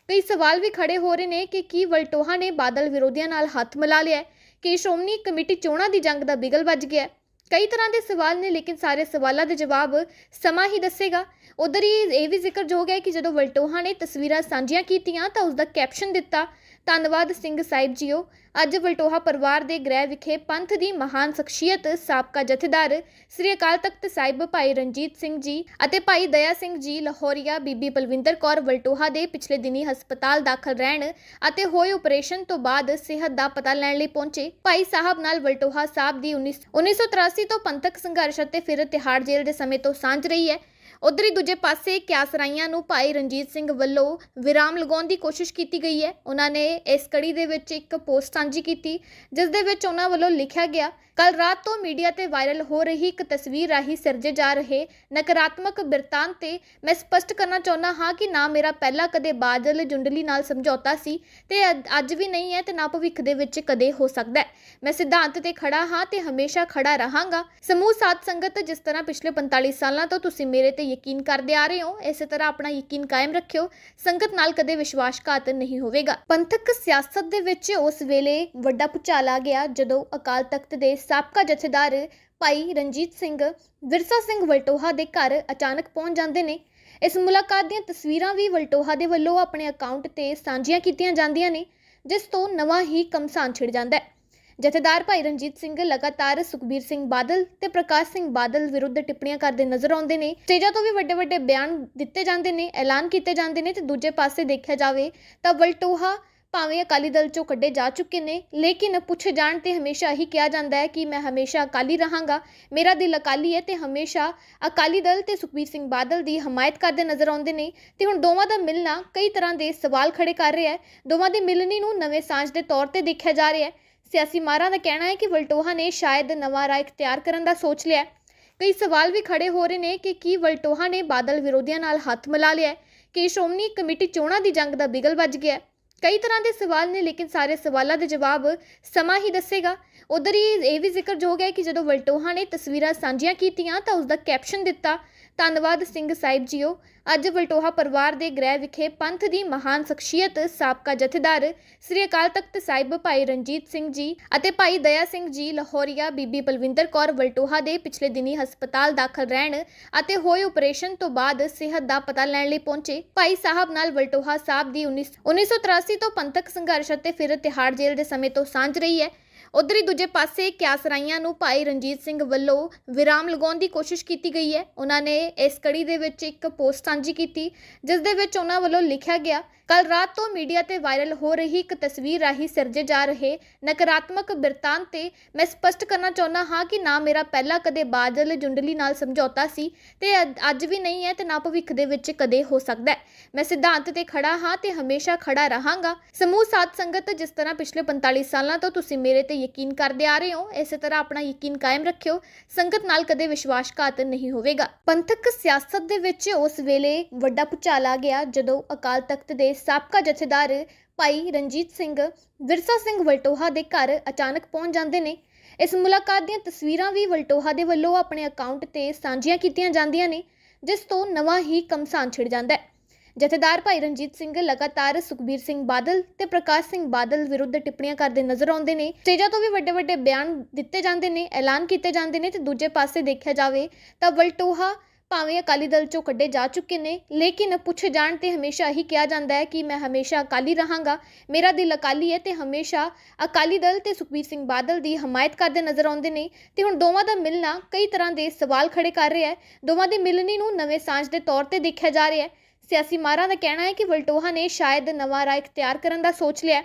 ਕਈ ਸਵਾਲ ਵੀ ਖੜੇ ਹੋ ਰਹੇ ਨੇ ਕਿ ਕੀ ਵਲਟੋਹਾ ਨੇ ਬਾਦਲ ਵਿਰੋਧੀਆਂ ਨਾਲ ਹੱਥ ਮਿਲਾ ਲਿਆ ਕਿ ਸ਼੍ਰੋਮਣੀ ਕਮੇਟੀ ਚੋਣਾਂ ਦੀ ਜੰਗ ਦਾ ਬਿਗਲ ਵੱਜ ਗਿਆ ਕਈ ਤਰ੍ਹਾਂ ਦੇ ਸਵਾਲ ਨੇ, ਲੇਕਿਨ ਸਾਰੇ ਸਵਾਲਾਂ ਦੇ ਜਵਾਬ ਸਮਾਂ ਹੀ ਦੱਸੇਗਾ। ਉਧਰ ਹੀ ਇਹ ਵੀ ਜ਼ਿਕਰਯੋਗ ਹੈ ਕਿ ਜਦੋਂ ਵਲਟੋਹਾ ਨੇ ਤਸਵੀਰਾਂ ਸਾਂਝੀਆਂ ਕੀਤੀਆਂ ਤਾਂ ਉਸ ਦਾ ਕੈਪਸ਼ਨ ਦਿੱਤਾ ਧੰਨਵਾਦ ਸਿੰਘ ਸਾਹਿਬ ਜੀਓ। ਅੱਜ ਵਲਟੋਹਾ ਪਰਿਵਾਰ ਦੇ ਗ੍ਰਹਿ ਵਿਖੇ ਪੰਥ ਦੀ ਮਹਾਨ ਸ਼ਖਸੀਅਤ, ਸਾਬਕਾ ਜਥੇਦਾਰ ਸ੍ਰੀ ਅਕਾਲ ਤਖਤ ਸਾਹਿਬ ਭਾਈ ਰਣਜੀਤ ਸਿੰਘ ਜੀ ਅਤੇ ਭਾਈ ਦਇਆ ਸਿੰਘ ਜੀ ਲਾਹੌਰੀਆ ਬੀਬੀ ਬਲਵਿੰਦਰ ਕੌਰ ਵਲਟੋਹਾ ਦੇ ਪਿਛਲੇ ਦਿਨੀ ਹਸਪਤਾਲ ਦਾਖਲ ਰਹਿਣ ਅਤੇ ਹੋਏ ਆਪਰੇਸ਼ਨ ਤੋਂ ਬਾਅਦ ਸਿਹਤ ਦਾ ਪਤਾ ਲੈਣ ਲਈ ਪਹੁੰਚੇ। ਭਾਈ ਸਾਹਿਬ ਨਾਲ ਵਲਟੋਹਾ ਸਾਹਿਬ ਦੀ 19 1983 ਤੋਂ ਪੰਥਕ ਸੰਘਰਸ਼ ਅਤੇ ਫਿਰ ਤਿਹਾੜ ਜੇਲ੍ਹ ਦੇ ਸਮੇਂ ਤੋਂ ਸਾਂਝ ਰਹੀ ਹੈ। ਉਧਰ ਹੀ ਦੂਜੇ ਪਾਸੇ ਕਿਆਸਰਾਈਆਂ ਨੂੰ ਭਾਈ ਰਣਜੀਤ ਸਿੰਘ ਵੱਲੋਂ ਵਿਰਾਮ ਲਗਾਉਣ ਦੀ ਕੋਸ਼ਿਸ਼ ਕੀਤੀ ਗਈ ਹੈ। ਉਹਨਾਂ ਨੇ ਇਸ ਕੜੀ ਦੇ ਵਿੱਚ ਇੱਕ ਪੋਸਟ ਸਾਂਝੀ ਕੀਤੀ, ਜਿਸ ਦੇ ਵਿੱਚ ਉਹਨਾਂ ਵੱਲੋਂ ਲਿਖਿਆ ਗਿਆ ਕੱਲ ਰਾਤ ਤੋਂ ਮੀਡੀਆ ਤੇ ਵਾਇਰਲ ਹੋ ਰਹੀ ਇੱਕ ਤਸਵੀਰ ਰਾਹੀਂ ਸਿਰਜੇ ਜਾ ਰਹੇ ਨਕਾਰਾਤਮਕ ਬਿਰਤਾਂਤ ਤੇ ਮੈਂ ਸਪਸ਼ਟ ਕਰਨਾ ਚਾਹੁੰਦਾ ਹਾਂ ਕਿ ਨਾ ਮੇਰਾ ਪਹਿਲਾ ਕਦੇ ਬਾਦਲ ਜੁੰਡਲੀ ਨਾਲ ਸਮਝੌਤਾ ਸੀ ਤੇ ਅੱਜ ਵੀ ਨਹੀਂ ਹੈ ਤੇ ਨਾ ਭਵਿੱਖ ਦੇ ਵਿੱਚ ਕਦੇ ਹੋ ਸਕਦਾ ਹੈ। ਮੈਂ ਸਿਧਾਂਤ ਤੇ ਖੜਾ ਹਾਂ ਤੇ ਹਮੇਸ਼ਾ ਖੜਾ ਰਹਾਂਗਾ। ਸਮੂਹ ਸਾਥ ਸੰਗਤ ਜਿਸ ਤਰ੍ਹਾਂ ਪਿਛਲੇ 45 ਸਾਲਾਂ ਤੋਂ ਤੁਸੀਂ ਮੇਰੇ ਤੇ ਯਕੀਨ ਕਰਦੇ ਆ ਰਹੇ ਹੋ, ਇਸੇ ਤਰ੍ਹਾਂ ਆਪਣਾ ਯਕੀਨ ਕਾਇਮ ਰੱਖਿਓ, ਸੰਗਤ ਨਾਲ ਕਦੇ ਵਿਸ਼ਵਾਸਘਾਤ ਨਹੀਂ ਹੋਵੇਗਾ। ਪੰਥਕ ਸਿਆਸਤ ਦੇ ਵਿੱਚ ਉਸ ਵੇਲੇ ਵੱਡਾ ਭੁਚਾਲ ਆ ਗਿਆ ਜਦੋਂ ਅਕਾਲ ਤਖਤ ਦੇ ਸਾਬਕਾ ਜਥੇਦਾਰ ਭਾਈ ਰਣਜੀਤ ਸਿੰਘ ਵਿਰਸਾ ਸਿੰਘ ਵਲਟੋਹਾ ਦੇ ਘਰ ਅਚਾਨਕ ਪਹੁੰਚ ਜਾਂਦੇ ਨੇ। ਇਸ ਮੁਲਾਕਾਤ ਦੀਆਂ ਤਸਵੀਰਾਂ ਵੀ ਵਲਟੋਹਾ ਦੇ ਵੱਲੋਂ ਆਪਣੇ ਅਕਾਊਂਟ ਤੇ ਸਾਂਝੀਆਂ ਕੀਤੀਆਂ ਜਾਂਦੀਆਂ ਨੇ, ਜਿਸ ਤੋਂ ਨਵਾਂ ਹੀ ਕਮਸਾਨ ਛਿੜ ਜਾਂਦਾ ਹੈ। ਜਥੇਦਾਰ ਭਾਈ ਰਣਜੀਤ ਸਿੰਘ, ਲਗਾਤਾਰ ਸੁਖਬੀਰ ਸਿੰਘ ਬਾਦਲ ਤੇ ਪ੍ਰਕਾਸ਼ ਸਿੰਘ ਬਾਦਲ ਵਿਰੁੱਧ ਟਿੱਪਣੀਆਂ ਕਰਦੇ ਨਜ਼ਰ ਆਉਂਦੇ ਨੇ। ਸਟੇਜਾਂ ਤੋਂ ਵੀ ਵੱਡੇ ਵੱਡੇ ਬਿਆਨ ਦਿੱਤੇ ਜਾਂਦੇ ਨੇ, ਐਲਾਨ ਕੀਤੇ ਜਾਂਦੇ ਨੇ ਤੇ ਦੂਜੇ ਪਾਸੇ ਦੇਖਿਆ ਜਾਵੇ ਤਾਂ ਵਲਟੋਹਾ ਭਾਵੇਂ ਅਕਾਲੀ ਦਲ ਚੋਂ ਕੱਢੇ ਜਾ ਚੁੱਕੇ ਨੇ, ਲੇਕਿਨ ਪੁੱਛੇ ਜਾਣ ਤੇ ਹਮੇਸ਼ਾ ਹੀ ਕਿਹਾ ਜਾਂਦਾ ਹੈ ਕਿ ਮੈਂ ਹਮੇਸ਼ਾ ਅਕਾਲੀ ਰਹਾਂਗਾ। ਮੇਰਾ ਦਿਲ ਅਕਾਲੀ ਹੈ ਤੇ ਹਮੇਸ਼ਾ ਅਕਾਲੀ ਦਲ ਤੇ ਸੁਖਬੀਰ ਸਿੰਘ ਬਾਦਲ ਦੀ ਹਮਾਇਤ ਕਰਦੇ ਨਜ਼ਰ ਆਉਂਦੇ ਨੇ ਤੇ ਹੁਣ ਦੋਵਾਂ ਦਾ ਮਿਲਣਾ ਕਈ ਤਰ੍ਹਾਂ ਦੇ ਸਵਾਲ ਖੜੇ ਕਰ ਰਿਹਾ ਹੈ। ਦੋਵਾਂ ਦੇ ਮਿਲਣੀ ਨੂੰ ਨਵੇਂ ਸਾਂਝ ਦੇ ਤੌਰ ਤੇ ਦੇਖਿਆ ਜਾ ਰਿਹਾ ਹੈ। ਸਿਆਸੀ ਮਾਰਾਂ ਦਾ ਕਹਿਣਾ ਹੈ ਕਿ ਵਲਟੋਹਾ ਨੇ ਸ਼ਾਇਦ ਨਵਾਂ ਰਾਹ ਇਖਤਿਆਰ ਕਰਨ ਦਾ ਸੋਚ ਲਿਆ ਕਈ ਸਵਾਲ ਵੀ ਖੜੇ ਹੋ ਰਹੇ ਨੇ ਕਿ ਕੀ ਵਲਟੋਹਾ ਨੇ ਬਾਦਲ ਵਿਰੋਧੀਆਂ ਨਾਲ ਹੱਥ ਮਿਲਾ ਲਿਆ ਕਿ ਸ਼੍ਰੋਮਣੀ ਕਮੇਟੀ ਚੋਣਾਂ ਦੀ ਜੰਗ ਦਾ ਬਿਗਲ ਵੱਜ ਗਿਆ ਕਈ ਤਰ੍ਹਾਂ ਦੇ ਸਵਾਲ ਨੇ, ਲੇਕਿਨ ਸਾਰੇ ਸਵਾਲਾਂ ਦੇ ਜਵਾਬ ਸਮਾਂ ਹੀ ਦੱਸੇਗਾ। ਉਧਰ ਹੀ ਇਹ ਵੀ ਜ਼ਿਕਰਯੋਗ ਹੈ ਕਿ ਜਦੋਂ ਵਲਟੋਹਾ ਨੇ ਤਸਵੀਰਾਂ ਸਾਂਝੀਆਂ ਕੀਤੀਆਂ ਤਾਂ ਉਸ ਦਾ ਕੈਪਸ਼ਨ ਦਿੱਤਾ ਧੰਨਵਾਦ ਸਿੰਘ ਸਾਹਿਬ ਜੀਓ। ਅੱਜ ਵਲਟੋਹਾ ਪਰਿਵਾਰ ਦੇ ਗ੍ਰਹਿ ਵਿਖੇ ਪੰਥ ਦੀ ਮਹਾਨ ਸ਼ਖਸੀਅਤ, ਸਾਬਕਾ ਜਥੇਦਾਰ ਸ੍ਰੀ ਅਕਾਲ ਤਖਤ ਸਾਹਿਬ ਭਾਈ ਰਣਜੀਤ ਸਿੰਘ ਜੀ ਅਤੇ ਭਾਈ ਦਇਆ ਸਿੰਘ ਜੀ ਲਾਹੌਰੀਆ ਬੀਬੀ ਬਲਵਿੰਦਰ ਕੌਰ ਵਲਟੋਹਾ ਦੇ ਪਿਛਲੇ ਦਿਨੀ ਹਸਪਤਾਲ ਦਾਖਲ ਰਹਿਣ ਅਤੇ ਹੋਏ ਆਪਰੇਸ਼ਨ ਤੋਂ ਬਾਅਦ ਸਿਹਤ ਦਾ ਪਤਾ ਲੈਣ ਲਈ ਪਹੁੰਚੇ। ਭਾਈ ਸਾਹਿਬ ਨਾਲ ਵਲਟੋਹਾ ਸਾਹਿਬ ਦੀ 19 1983 ਤੋਂ ਪੰਥਕ ਸੰਘਰਸ਼ ਅਤੇ ਫਿਰ ਤਿਹਾੜ ਜੇਲ੍ਹ ਦੇ ਸਮੇਂ ਤੋਂ ਸਾਂਝ ਰਹੀ ਹੈ। ਉਧਰ ਹੀ ਦੂਜੇ ਪਾਸੇ ਕਿਆਸਰਾਈਆਂ ਨੂੰ ਭਾਈ ਰਣਜੀਤ ਸਿੰਘ ਵੱਲੋਂ ਵਿਰਾਮ ਲਗਾਉਣ ਦੀ ਕੋਸ਼ਿਸ਼ ਕੀਤੀ ਗਈ ਹੈ। ਉਹਨਾਂ ਨੇ ਇਸ ਕੜੀ ਦੇ ਵਿੱਚ ਇੱਕ ਪੋਸਟ ਸਾਂਝੀ ਕੀਤੀ, ਜਿਸ ਦੇ ਵਿੱਚ ਉਹਨਾਂ ਵੱਲੋਂ ਲਿਖਿਆ ਗਿਆ ਕੱਲ ਰਾਤ ਤੋਂ ਮੀਡੀਆ ਤੇ ਵਾਇਰਲ ਹੋ ਰਹੀ ਇੱਕ ਤਸਵੀਰ ਰਾਹੀਂ ਸਿਰਜੇ ਜਾ ਰਹੇ ਨਕਾਰਾਤਮਕ ਬਿਰਤਾਂਤ ਤੇ ਮੈਂ ਸਪਸ਼ਟ ਕਰਨਾ ਚਾਹੁੰਦਾ ਹਾਂ ਕਿ ਨਾ ਮੇਰਾ ਪਹਿਲਾ ਕਦੇ ਬਾਦਲ ਜੁੰਡਲੀ ਨਾਲ ਸਮਝੌਤਾ ਸੀ ਤੇ ਅੱਜ ਵੀ ਨਹੀਂ ਹੈ ਤੇ ਨਾ ਭਵਿੱਖ ਦੇ ਵਿੱਚ ਕਦੇ ਹੋ ਸਕਦਾ ਹੈ। ਮੈਂ ਸਿਧਾਂਤ ਤੇ ਖੜਾ ਹਾਂ ਤੇ ਹਮੇਸ਼ਾ ਖੜਾ ਰਹਾਂਗਾ। ਸਮੂਹ ਸਾਥ ਸੰਗਤ ਜਿਸ ਤਰ੍ਹਾਂ ਪਿਛਲੇ 45 ਸਾਲਾਂ ਤੋਂ ਤੁਸੀਂ ਮੇਰੇ ਤੇ ਯਕੀਨ ਕਰਦੇ ਆ ਰਹੇ ਹੋ, ਇਸੇ ਤਰ੍ਹਾਂ ਆਪਣਾ ਯਕੀਨ ਕਾਇਮ ਰੱਖਿਓ। ਸੰਗਤ ਨਾਲ ਕਦੇ ਵਿਸ਼ਵਾਸਘਾਤ ਨਹੀਂ ਹੋਵੇਗਾ। ਪੰਥਕ ਸਿਆਸਤ ਦੇ ਵਿੱਚ ਉਸ ਵੇਲੇ ਵੱਡਾ ਭੁਚਾਲ ਆ ਗਿਆ ਜਦੋਂ ਅਕਾਲ ਤਖਤ ਦੇ ਸਾਬਕਾ ਜਥੇਦਾਰ ਭਾਈ ਰਣਜੀਤ ਸਿੰਘ ਵਿਰਸਾ ਸਿੰਘ ਵਲਟੋਹਾ ਦੇ ਘਰ ਅਚਾਨਕ ਪਹੁੰਚ ਜਾਂਦੇ ਨੇ। ਇਸ ਮੁਲਾਕਾਤ ਦੀਆਂ ਤਸਵੀਰਾਂ ਵੀ ਵਲਟੋਹਾ ਦੇ ਵੱਲੋਂ ਆਪਣੇ ਅਕਾਊਂਟ ਤੇ ਸਾਂਝੀਆਂ ਕੀਤੀਆਂ ਜਾਂਦੀਆਂ ਨੇ, ਜਿਸ ਤੋਂ ਨਵਾਂ ਹੀ ਕਮਸਾਨ ਛਿੜ ਜਾਂਦਾ ਹੈ। ਜਥੇਦਾਰ ਭਾਈ ਰਣਜੀਤ ਸਿੰਘ ਲਗਾਤਾਰ ਸੁਖਬੀਰ ਸਿੰਘ ਬਾਦਲ ਤੇ ਪ੍ਰਕਾਸ਼ ਸਿੰਘ ਬਾਦਲ ਵਿਰੁੱਧ ਟਿੱਪਣੀਆਂ ਕਰਦੇ ਨਜ਼ਰ ਆਉਂਦੇ ਨੇ। ਸਟੇਜਾਂ ਤੋਂ ਵੀ ਵੱਡੇ ਵੱਡੇ ਬਿਆਨ ਦਿੱਤੇ ਜਾਂਦੇ ਨੇ, ਐਲਾਨ ਕੀਤੇ ਜਾਂਦੇ ਨੇ ਤੇ ਦੂਜੇ ਪਾਸੇ ਦੇਖਿਆ ਜਾਵੇ ਤਾਂ ਵਲਟੋਹਾ ਭਾਵੇਂ ਅਕਾਲੀ ਦਲ ਚੋਂ ਕੱਢੇ ਜਾ ਚੁੱਕੇ ਨੇ, ਲੇਕਿਨ ਪੁੱਛੇ ਜਾਣ ਤੇ ਹਮੇਸ਼ਾ ਹੀ ਕਿਹਾ ਜਾਂਦਾ ਹੈ ਕਿ ਮੈਂ ਹਮੇਸ਼ਾ ਅਕਾਲੀ ਰਹਾਂਗਾ। ਮੇਰਾ ਦਿਲ ਅਕਾਲੀ ਹੈ ਤੇ ਹਮੇਸ਼ਾ ਅਕਾਲੀ ਦਲ ਤੇ ਸੁਖਬੀਰ ਸਿੰਘ ਬਾਦਲ ਦੀ ਹਮਾਇਤ ਕਰਦੇ ਨਜ਼ਰ ਆਉਂਦੇ ਨੇ। ਤੇ ਹੁਣ ਦੋਵਾਂ ਦਾ ਮਿਲਣਾ ਕਈ ਤਰ੍ਹਾਂ ਦੇ ਸਵਾਲ ਖੜੇ ਕਰ ਰਿਹਾ ਹੈ। ਦੋਵਾਂ ਦੀ ਮਿਲਣੀ ਨੂੰ ਨਵੇਂ ਸਾਂਝ ਦੇ ਤੌਰ ਤੇ ਦੇਖਿਆ ਜਾ ਰਿਹਾ ਹੈ। ਸਿਆਸੀ ਮਾਰਾਂ ਦਾ ਕਹਿਣਾ ਹੈ ਕਿ ਵਲਟੋਹਾ ਨੇ ਸ਼ਾਇਦ ਨਵਾਂ ਰਾਹ ਇਖਤਿਆਰ ਕਰਨ ਦਾ ਸੋਚ ਲਿਆ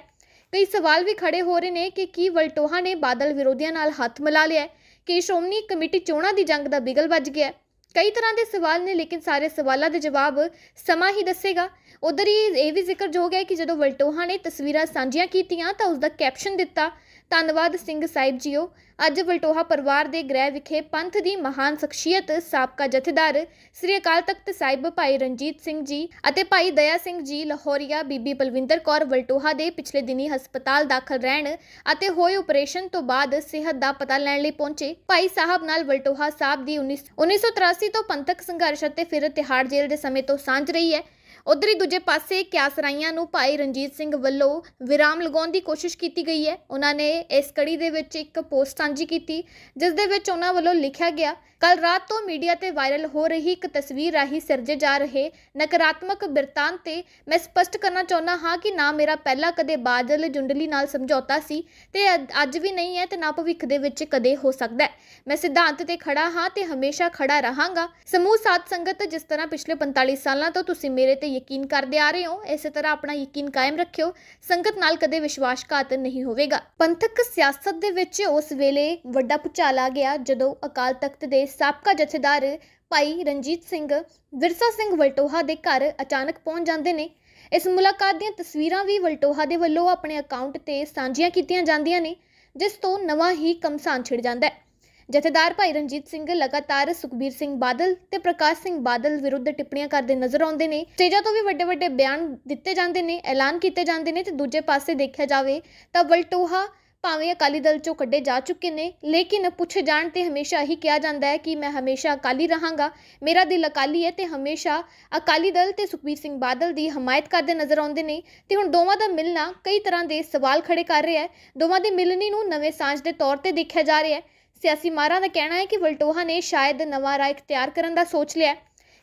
ਕਈ ਸਵਾਲ ਵੀ ਖੜੇ ਹੋ ਰਹੇ ਨੇ ਕਿ ਕੀ ਵਲਟੋਹਾ ਨੇ ਬਾਦਲ ਵਿਰੋਧੀਆਂ ਨਾਲ ਹੱਥ ਮਿਲਾ ਲਿਆ ਕਿ ਸ਼੍ਰੋਮਣੀ ਕਮੇਟੀ ਚੋਣਾਂ ਦੀ ਜੰਗ ਦਾ ਬਿਗਲ ਵੱਜ ਗਿਆ ਕਈ ਤਰ੍ਹਾਂ ਦੇ ਸਵਾਲ ਨੇ, ਲੇਕਿਨ ਸਾਰੇ ਸਵਾਲਾਂ ਦੇ ਜਵਾਬ ਸਮਾਂ ਹੀ ਦੱਸੇਗਾ। ਉਧਰ ਹੀ ਇਹ ਵੀ ਜ਼ਿਕਰਯੋਗ ਹੈ ਕਿ ਜਦੋਂ ਵਲਟੋਹਾ ਨੇ ਤਸਵੀਰਾਂ ਸਾਂਝੀਆਂ ਕੀਤੀਆਂ ਤਾਂ ਉਸ ਦਾ ਕੈਪਸ਼ਨ ਦਿੱਤਾ ਧੰਨਵਾਦ ਸਿੰਘ ਸਾਹਿਬ ਜੀਓ। ਅੱਜ ਵਲਟੋਹਾ ਪਰਿਵਾਰ ਦੇ ਗ੍ਰਹਿ ਵਿਖੇ ਪੰਥ ਦੀ ਮਹਾਨ ਸ਼ਖਸੀਅਤ, ਸਾਬਕਾ ਜਥੇਦਾਰ ਸ੍ਰੀ ਅਕਾਲ ਤਖਤ ਸਾਹਿਬ ਭਾਈ ਰਣਜੀਤ ਸਿੰਘ ਜੀ ਅਤੇ ਭਾਈ ਦਇਆ ਸਿੰਘ ਜੀ ਲਾਹੌਰੀਆ ਬੀਬੀ ਬਲਵਿੰਦਰ ਕੌਰ ਵਲਟੋਹਾ ਦੇ ਪਿਛਲੇ ਦਿਨੀ ਹਸਪਤਾਲ ਦਾਖਲ ਰਹਿਣ ਅਤੇ ਹੋਏ ਆਪਰੇਸ਼ਨ ਤੋਂ ਬਾਅਦ ਸਿਹਤ ਦਾ ਪਤਾ ਲੈਣ ਲਈ ਪਹੁੰਚੇ। ਭਾਈ ਸਾਹਿਬ ਨਾਲ ਵਲਟੋਹਾ ਸਾਹਿਬ ਦੀ 19 1983 ਤੋਂ ਪੰਥਕ ਸੰਘਰਸ਼ ਅਤੇ ਫਿਰ ਤਿਹਾੜ ਜੇਲ੍ਹ ਦੇ ਸਮੇਂ ਤੋਂ ਸਾਂਝ ਰਹੀ ਹੈ। ਉਧਰ ਹੀ ਦੂਜੇ ਪਾਸੇ ਕਿਆਸਰਾਈਆਂ ਨੂੰ ਭਾਈ ਰਣਜੀਤ ਸਿੰਘ ਵੱਲੋਂ ਵਿਰਾਮ ਲਗਾਉਣ ਦੀ ਕੋਸ਼ਿਸ਼ ਕੀਤੀ ਗਈ ਹੈ। ਉਹਨਾਂ ਨੇ ਇਸ ਕੜੀ ਦੇ ਵਿੱਚ ਇੱਕ ਪੋਸਟ ਸਾਂਝੀ ਕੀਤੀ, ਜਿਸ ਦੇ ਵਿੱਚ ਉਹਨਾਂ ਵੱਲੋਂ ਲਿਖਿਆ ਗਿਆ ਕੱਲ ਰਾਤ ਤੋਂ ਮੀਡੀਆ ਤੇ ਵਾਇਰਲ ਹੋ ਰਹੀ ਇੱਕ ਤਸਵੀਰ ਰਾਹੀਂ ਸਿਰਜੇ ਜਾ ਰਹੇ ਨਕਾਰਾਤਮਕ ਬਿਰਤਾਂਤ ਤੇ ਮੈਂ ਸਪਸ਼ਟ ਕਰਨਾ ਚਾਹੁੰਦਾ ਹਾਂ ਕਿ ਨਾ ਮੇਰਾ ਪਹਿਲਾਂ ਕਦੇ ਬਾਦਲ ਜੁੰਡਲੀ ਨਾਲ ਸਮਝੌਤਾ ਸੀ ਤੇ ਅੱਜ ਵੀ ਨਹੀਂ ਹੈ ਤੇ ਨਾ ਭਵਿੱਖ ਦੇ ਵਿੱਚ ਕਦੇ ਹੋ ਸਕਦਾ ਹੈ। ਮੈਂ ਸਿਧਾਂਤ ਤੇ ਖੜਾ ਹਾਂ ਤੇ ਹਮੇਸ਼ਾ ਖੜਾ ਰਹਾਂਗਾ। ਸਮੂਹ ਸਾਥ ਸੰਗਤ ਜਿਸ ਤਰ੍ਹਾਂ ਪਿਛਲੇ 45 ਸਾਲਾਂ ਤੋਂ ਤੁਸੀਂ ਮੇਰੇ ਤੇ ਯਕੀਨ ਕਰਦੇ ਆ ਰਹੇ ਹੋ, ਇਸੇ ਤਰ੍ਹਾਂ ਆਪਣਾ ਯਕੀਨ ਕਾਇਮ ਰੱਖਿਓ। ਸੰਗਤ ਨਾਲ ਕਦੇ ਵਿਸ਼ਵਾਸਘਾਤ ਨਹੀਂ ਹੋਵੇਗਾ। ਪੰਥਕ ਸਿਆਸਤ ਦੇ ਵਿੱਚ ਉਸ ਵੇਲੇ ਵੱਡਾ ਭੁਚਾਲ ਆ ਗਿਆ ਜਦੋਂ ਅਕਾਲ ਤਖਤ ਦੇ ਸਾਬਕਾ ਜਥੇਦਾਰ ਭਾਈ ਰਣਜੀਤ ਸਿੰਘ ਵਿਰਸਾ ਸਿੰਘ ਵਲਟੋਹਾ ਦੇ ਘਰ ਅਚਾਨਕ ਪਹੁੰਚ ਜਾਂਦੇ ਨੇ। ਇਸ ਮੁਲਾਕਾਤ ਦੀਆਂ ਤਸਵੀਰਾਂ ਵੀ ਵਲਟੋਹਾ ਦੇ ਵੱਲੋਂ ਆਪਣੇ ਅਕਾਊਂਟ ਤੇ ਸਾਂਝੀਆਂ ਕੀਤੀਆਂ ਜਾਂਦੀਆਂ ਨੇ, ਜਿਸ ਤੋਂ ਨਵਾਂ ਹੀ ਕਮਸਾਨ ਛਿੜ ਜਾਂਦਾ ਹੈ। ਜਥੇਦਾਰ ਭਾਈ ਰਣਜੀਤ ਸਿੰਘ ਲਗਾਤਾਰ ਸੁਖਬੀਰ ਸਿੰਘ ਬਾਦਲ ਤੇ ਪ੍ਰਕਾਸ਼ ਸਿੰਘ ਬਾਦਲ ਵਿਰੁੱਧ ਟਿੱਪਣੀਆਂ ਕਰਦੇ ਨਜ਼ਰ ਆਉਂਦੇ ਨੇ। ਸਟੇਜਾਂ ਤੋਂ ਵੀ ਵੱਡੇ ਵੱਡੇ ਬਿਆਨ ਦਿੱਤੇ ਜਾਂਦੇ ਨੇ, ਐਲਾਨ ਕੀਤੇ ਜਾਂਦੇ ਨੇ ਤੇ ਦੂਜੇ ਪਾਸੇ ਦੇਖਿਆ ਜਾਵੇ ਤਾਂ ਵਲਟੋਹਾ ਭਾਵੇਂ ਅਕਾਲੀ ਦਲ ਚੋਂ ਕੱਢੇ ਜਾ ਚੁੱਕੇ ਨੇ, ਲੇਕਿਨ ਪੁੱਛੇ ਜਾਣ ਤੇ ਹਮੇਸ਼ਾ ਹੀ ਕਿਹਾ ਜਾਂਦਾ ਹੈ ਕਿ ਮੈਂ ਹਮੇਸ਼ਾ ਅਕਾਲੀ ਰਹਾਂਗਾ। ਮੇਰਾ ਦਿਲ ਅਕਾਲੀ ਹੈ ਤੇ ਹਮੇਸ਼ਾ ਅਕਾਲੀ ਦਲ ਤੇ ਸੁਖਬੀਰ ਸਿੰਘ ਬਾਦਲ ਦੀ ਹਮਾਇਤ ਕਰਦੇ ਨਜ਼ਰ ਆਉਂਦੇ ਨੇ। ਤੇ ਹੁਣ ਦੋਵਾਂ ਦਾ ਮਿਲਣਾ ਕਈ ਤਰ੍ਹਾਂ ਦੇ ਸਵਾਲ ਖੜੇ ਕਰ ਰਿਹਾ ਹੈ। ਦੋਵਾਂ ਦੇ ਮਿਲਣੀ ਨੂੰ ਨਵੇਂ ਸਾਂਝ ਦੇ ਤੌਰ ਤੇ ਦੇਖਿਆ ਜਾ ਰਿਹਾ ਹੈ। ਸਿਆਸੀ ਮਾਰਾਂ ਦਾ ਕਹਿਣਾ ਹੈ ਕਿ ਵਲਟੋਹਾ ਨੇ ਸ਼ਾਇਦ ਨਵਾਂ ਰਾਹ ਇਖਤਿਆਰ ਕਰਨ ਦਾ ਸੋਚ ਲਿਆ ਹੈ।